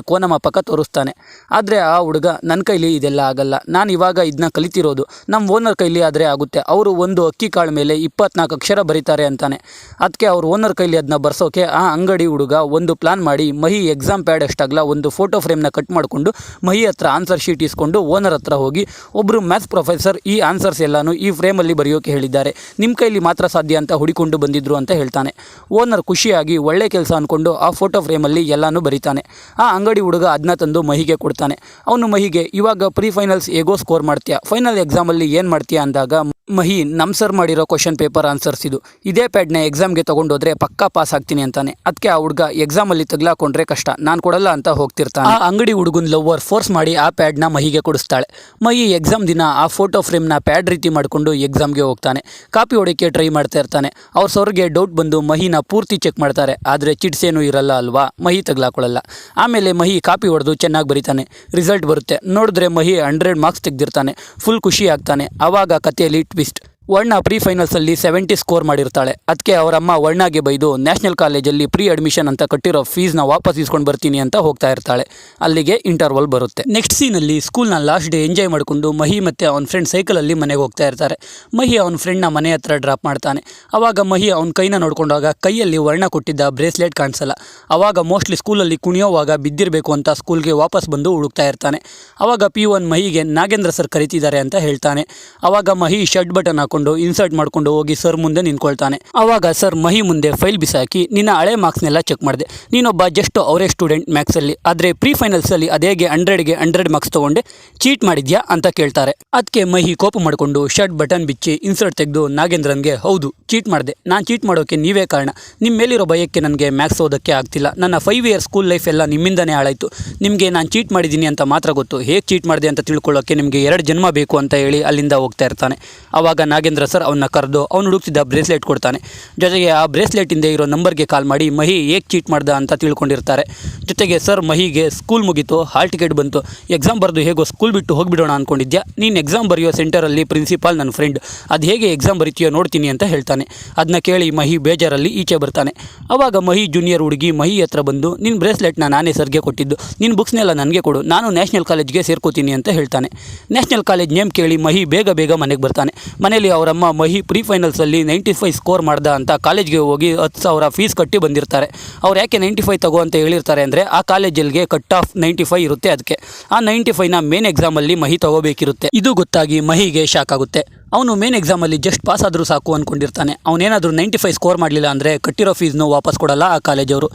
ಪಕ್ಕ ತೋರಿಸ್ತಾನೆ. ಆದರೆ ಆ ಹುಡುಗ ನನ್ನ ಕೈಲಿ ಇದೆಲ್ಲ ಆಗಲ್ಲ. ನಾನು ಇವಾಗ ಇದನ್ನ ಕಲಿತಿರೋದು. ನಮ್ಮ ಓನರ್ ಕೈಲಿ ಆದರೆ ಆಗುತ್ತೆ. ಅವರು ಒಂದು ಅಕ್ಕಿ ಕಾಳು ಮೇಲೆ ಇಪ್ಪತ್ನಾಲ್ಕು ಅಕ್ಷರ ಬರೀತಾರೆ ಅಂತಾನೆ. ಅದಕ್ಕೆ ಅವ್ರ ಓನರ್ ಕೈಲಿ ಅದನ್ನ ಬರ್ಸೋಕೆ ಆ ಅಂಗಡಿ ಹುಡುಗ ಒಂದು ಪ್ಲಾನ್ ಮಾಡಿ ಮಹಿ ಎಕ್ಸಾಮ್ ಪ್ಯಾಡ್ ಎಷ್ಟಾಗಲ್ಲ ಒಂದು ಫೋಟೋ ಫ್ರೇಮ್ನ ಕಟ್ ಮಾಡಿಕೊಂಡು ಮಹಿ ಹತ್ರ ಆನ್ಸರ್ ಶೀಟ್ ಇಸ್ಕೊಂಡು ಓನರ್ ಹತ್ರ ಹೋಗಿ ಒಬ್ಬರು ಮ್ಯಾಥ್ಸ್ ಪ್ರೊಫೆಸರ್ ಈ ಆನ್ಸರ್ಸ್ ಎಲ್ಲನೂ ಈ ಫ್ರೇಮಲ್ಲಿ ಬರೆಯೋಕೆ ಹೇಳಿದ್ದಾರೆ. ನಿಮ್ಮ ಕೈಲಿ ಮಾತ್ರ ಸಾಧ್ಯ ಅಂತ ಹುಡಿಕೊಂಡು ಬಂದಿದ್ರು ಅಂತ ಹೇಳ್ತಾನೆ. ಓನರ್ ಖುಷಿಯಾಗಿ ಒಳ್ಳೆ ಕೆಲಸ ಅಂದ್ಕೊಂಡು ಆ ಫೋಟೋ ಫ್ರೇಮಲ್ಲಿ ಎಲ್ಲನೂ ಬರೀತಾನೆ. ಆ ಅಂಗಡಿ ಹುಡುಗ ಅದನ್ನ ತಂದು ಮಹಿಗೆ ಕೊಡ್ತಾನೆ. ಅವನು ಮಹಿಗೆ, ಇವಾಗ ಪ್ರೀ ಫೈನಲ್ಸ್ ಹೇಗೋ ಸ್ಕೋರ್ ಮಾಡ್ತೀಯಾ? ಫೈನಲ್ ಎಕ್ಸಾಮಲ್ಲಿ ಏನು ಮಾಡ್ತೀಯಾ? ಅಂದಾಗ ಮಹಿ ನಮ್ಮ ಸರ್ ಮಾಡಿರೋ ಕ್ವಶನ್ ಪೇಪರ್ ಆನ್ಸರ್ಸ್ ಇದು. ಇದೇ ಪ್ಯಾಡ್ನ ಎಕ್ಸಾಮ್ಗೆ ತೊಗೊಂಡೋದ್ರೆ ಪಕ್ಕಾ ಪಾಸ್ ಆಗ್ತೀನಿ ಅಂತಾನೆ. ಅದಕ್ಕೆ ಆ ಹುಡುಗ ಎಕ್ಸಾಮಲ್ಲಿ ತಗ್ಲಾಕೊಂಡ್ರೆ ಕಷ್ಟ. ನಾನು ಕೊಡಲ್ಲ ಅಂತ ಹೋಗ್ತಿರ್ತಾನೆ. ಆ ಅಂಗಡಿ ಹುಡುಗನ ಲವ್ವರ್ ಫೋರ್ಸ್ ಮಾಡಿ ಆ ಪ್ಯಾಡ್ನ ಮಹಿಗೆ ಕೊಡಿಸ್ತಾಳೆ. ಮಹಿ ಎಕ್ಸಾಮ್ ದಿನ ಆ ಫೋಟೋ ಫ್ರೇಮ್ನ ಪ್ಯಾಡ್ ರೀತಿ ಮಾಡಿಕೊಂಡು ಎಕ್ಸಾಮ್ಗೆ ಹೋಗ್ತಾನೆ. ಕಾಪಿ ಹೊಡಿಕೆ ಟ್ರೈ ಮಾಡ್ತಾ ಇರ್ತಾನೆ. ಅವ್ರ ಸೌರ್ಗೆ ಡೌಟ್ ಬಂದು ಮಹಿನ ಪೂರ್ತಿ ಚೆಕ್ ಮಾಡ್ತಾರೆ. ಆದರೆ ಚಿಟ್ಸ್ ಏನೂ ಇರಲ್ಲ ಅಲ್ವಾ? ಮಹಿ ತಗ್ಲಾಕೊಳ್ಳಲ್ಲ ಆಮೇಲೆ ಮಹಿ ಕಾಪಿ ಹೊಡೆದು ಚೆನ್ನಾಗಿ ಬರೀತಾನೆ. ರಿಸಲ್ಟ್ ಬರುತ್ತೆ. ನೋಡಿದ್ರೆ ಮಹಿ ಹಂಡ್ರೆಡ್ ಮಾರ್ಕ್ಸ್ ತೆಗ್ದಿರ್ತಾನೆ. ಫುಲ್ ಖುಷಿ ಆಗ್ತಾನೆ. ಆವಾಗ ಕಥೆಯಲ್ಲಿ বেস্ট ವರ್ಣ ಪ್ರೀ ಫೈನಲ್ಸಲ್ಲಿ ಸೆವೆಂಟಿ ಸ್ಕೋರ್ ಮಾಡಿರ್ತಾಳೆ. ಅದಕ್ಕೆ ಅವರಮ್ಮ ವರ್ಣಾಗೆ ಬೈದು ನ್ಯಾಷನಲ್ ಕಾಲೇಜಲ್ಲಿ ಪ್ರೀ ಅಡ್ಮಿಷನ್ ಅಂತ ಕಟ್ಟಿರೋ ಫೀಸ್ನ ವಾಪಸ್ ಇಸ್ಕೊಂಡು ಬರ್ತೀನಿ ಅಂತ ಹೋಗ್ತಾ ಇರ್ತಾಳೆ. ಅಲ್ಲಿಗೆ ಇಂಟರ್ವಲ್ ಬರುತ್ತೆ. ನೆಕ್ಸ್ಟ್ ಸೀನಲ್ಲಿ ಸ್ಕೂಲ್ನ ಲಾಸ್ಟ್ ಡೇ ಎಂಜಾಯ್ ಮಾಡಿಕೊಂಡು ಮಹಿ ಮತ್ತು ಅವನ ಫ್ರೆಂಡ್ ಸೈಕಲಲ್ಲಿ ಮನೆಗೆ ಹೋಗ್ತಾ ಇರ್ತಾರೆ. ಮಹಿ ಅವನ ಫ್ರೆಂಡ್ನ ಮನೆ ಹತ್ರ ಡ್ರಾಪ್ ಮಾಡ್ತಾನೆ. ಅವಾಗ ಮಹಿ ಅವನ ಕೈನ ನೋಡ್ಕೊಂಡಾಗ ಕೈಯಲ್ಲಿ ವರ್ಣ ಕೊಟ್ಟಿದ್ದ ಬ್ರೇಸ್ಲೆಟ್ ಕಾಣಿಸಲ್ಲ. ಅವಾಗ ಮೋಸ್ಟ್ಲಿ ಸ್ಕೂಲಲ್ಲಿ ಕುಣಿಯೋವಾಗ ಬಿದ್ದಿರಬೇಕು ಅಂತ ಸ್ಕೂಲ್ಗೆ ವಾಪಸ್ ಬಂದು ಹುಡುಕ್ತಾ ಇರ್ತಾನೆ. ಅವಾಗ ಪಿ ಒನ್ ಮಹಿಗೆ ನಾಗೇಂದ್ರ ಸರ್ ಕರಿತಿದ್ದಾರೆ ಅಂತ ಹೇಳ್ತಾನೆ. ಅವಾಗ ಮಹಿ ಶರ್ಟ್ ಬಟನ್ ಹಾಕೊಂಡು ಇನ್ಸರ್ಟ್ ಮಾಡ್ಕೊಂಡು ಹೋಗಿ ಸರ್ ಮುಂದೆ ನಿಂತ್ಕೊಳ್ತಾನೆ. ಆವಾಗ ಸರ್ ಮಹಿ ಮುಂದೆ ಫೈಲ್ ಬಿಸಾಕಿ, ನಿನ್ನ ಹಳೆ ಮಾರ್ಕ್ಸ್ನೆಲ್ಲ ಚೆಕ್ ಮಾಡಿದೆ. ನೀನೊಬ್ಬ ಜಸ್ಟ್ ಅವರೇ ಸ್ಟೂಡೆಂಟ್ ಮ್ಯಾಕ್ಸಲ್ಲಿ ಆದರೆ ಪ್ರೀ ಫೈನಲ್ಸಲ್ಲಿ ಅದೇಗೆ ಹಂಡ್ರೆಡ್ಗೆ ಹಂಡ್ರೆಡ್ ಮಾರ್ಕ್ಸ್ ತೊಗೊಂಡೆ. ಚೀಟ್ ಮಾಡಿದ್ಯಾ? ಅಂತ ಕೇಳ್ತಾರೆ. ಅದಕ್ಕೆ ಮಹಿ ಕೋಪ ಮಾಡಿಕೊಂಡು ಶರ್ಟ್ ಬಟನ್ ಬಿಚ್ಚಿ ಇನ್ಸರ್ಟ್ ತೆಗೆದು ನಾಗೇಂದ್ರನ್ಗೆ, ಹೌದು ಚೀಟ್ ಮಾಡಿದೆ. ನಾನು ಚೀಟ್ ಮಾಡೋಕ್ಕೆ ನೀವೇ ಕಾರಣ. ನಿಮ್ಮ ಮೇಲಿರೋ ಭಯಕ್ಕೆ ನನಗೆ ಮ್ಯಾಕ್ಸ್ ಓದೋಕ್ಕೆ ಆಗ್ತಿಲ್ಲ. ನನ್ನ ಫೈವ್ ಇಯರ್ ಸ್ಕೂಲ್ ಲೈಫ್ ಎಲ್ಲ ನಿಮ್ಮಿಂದನೇ ಹಾಳಾಯಿತು. ನಿಮಗೆ ನಾನು ಚೀಟ್ ಮಾಡಿದ್ದೀನಿ ಅಂತ ಮಾತ್ರ ಗೊತ್ತು. ಹೇಗೆ ಚೀಟ್ ಮಾಡಿದೆ ಅಂತ ತಿಳ್ಕೊಳ್ಳೋಕ್ಕೆ ನಿಮಗೆ ಎರಡು ಜನ್ಮ ಬೇಕು ಅಂತ ಹೇಳಿ ಅಲ್ಲಿಂದ ಹೋಗ್ತಾ ಇರ್ತಾನೆ. ಆವಾಗ ನಾಗೇಂದ್ರ ಸರ್ ಅವನ್ನ ಕರೆದು ಅವನು ಹುಡುಕ್ತಿದ್ದ ಬ್ರೇಸ್ಲೆಟ್ ಕೊಡ್ತಾನೆ. ಜೊತೆಗೆ ಆ ಬ್ರೇಸ್ಲೆಟ್ ಹಿಂದೆ ಇರೋ ನಂಬರ್ಗೆ ಕಾಲ್ ಮಾಡಿ, ಮಹಿ, ಹೇಗೆ ಚೀಟ್ ಮಾಡ್ದ? ಅಂತ ತಿಳ್ಕೊಂಡಿರ್ತಾರೆ. ಜೊತೆಗೆ ಸರ್, ಮಹಿಗೆ ಸ್ಕೂಲ್ ಮುಗೀತು ಹಾಲ್ ಟಿಕೆಟ್ ಬಂತು. ಎಕ್ಸಾಮ್ ಬರೆದು ಹೇಗೋ ಸ್ಕೂಲ್ ಬಿಟ್ಟು ಹೋಗಿಬಿಡೋಣ ಅಂದ್ಕೊಂಡಿದ್ಯಾ ನೀನು ಎಕ್ಸಾಮ್ ಬರೆಯೋ ಸೆಂಟರಲ್ಲಿ ಪ್ರಿನ್ಸಿಪಾಲ್ ನನ್ನ ಫ್ರೆಂಡ್ ಅದು ಹೇಗೆ ಎಕ್ಸಾಮ್ ಬರಿತೀಯೋ ನೋಡ್ತೀನಿ ಅಂತ ಹೇಳ್ತಾನೆ. ಅದನ್ನ ಕೇಳಿ ಮಹಿ ಬೇಜಾರಲ್ಲಿ ಈಚೆ ಬರ್ತಾನೆ. ಅವಾಗ ಮಹಿ ಜೂನಿಯರ್ ಹುಡುಗಿ ಮಹಿ ಹತ್ರ ಬಂದು ನಿನ್ನ ಬ್ರೇಸ್ಲೆಟ್ನ ನಾನೇ ಸರ್ಗೆ ಕೊಟ್ಟಿದ್ದು. ನಿನ್ನ ಬುಕ್ಸ್ನೆಲ್ಲ ನನಗೆ ಕೊಡು. ನಾನು ನ್ಯಾಷನಲ್ ಕಾಲೇಜ್ಗೆ ಸೇರ್ಕೋತೀನಿ ಅಂತ ಹೇಳ್ತಾನೆ. ನ್ಯಾಷನಲ್ ಕಾಲೇಜ್ ನೇಮ್ ಕೇಳಿ ಮಹಿ ಬೇಗ ಬೇಗ ಮನೆಗೆ ಬರ್ತಾನೆ. ಮನೇಲಿ ಅವರಮ್ಮ ಮಹಿ ಪ್ರೀ ಫೈನಲ್ಸಲ್ಲಿ ನೈಂಟಿ ಫೈವ್ ಸ್ಕೋರ್ ಮಾಡ್ದ ಅಂತ ಕಾಲೇಜ್ಗೆ ಹೋಗಿ ಹತ್ತು ಸಾವಿರ ಫೀಸ್ ಕಟ್ಟಿ ಬಂದಿರ್ತಾರೆ. ಅವ್ರು ಯಾಕೆ ನೈಂಟಿ ಫೈವ್ ತಗೋ ಅಂತ ಹೇಳಿರ್ತಾರೆ ಅಂದರೆ ಆ ಕಾಲೇಜಲ್ಲಿಗೆ ಕಟ್ ಆಫ್ ನೈಂಟಿ ಫೈವ್ ಇರುತ್ತೆ ಅದಕ್ಕೆ ಆ ನೈಂಟಿ ಫೈವ್ನ ಮೇನ್ ಎಕ್ಸಾಮಲ್ಲಿ ಮಹಿ ತಗೋಬೇಕಿರುತ್ತೆ. ಇದು ಗೊತ್ತಾಗಿ ಮಹಿಗೆ ಶಾಕ್ ಆಗುತ್ತೆ. ಅವನು ಮೇನ್ ಎಕ್ಸಾಮಲ್ಲಿ ಜಸ್ಟ್ ಪಾಸ್ ಆದರೂ ಸಾಕು ಅಂದ್ಕೊಂಡಿರ್ತಾನೆ ಅವನೇನಾದರೂ ನೈಂಟಿ ಫೈವ್ ಸ್ಕೋರ್ ಮಾಡಲಿಲ್ಲ ಅಂದರೆ ಕಟ್ಟಿರೋ ಫೀಸ್ನು ವಾಪಸ್ ಕೊಡಲ್ಲ ಆ ಕಾಲೇಜವರು.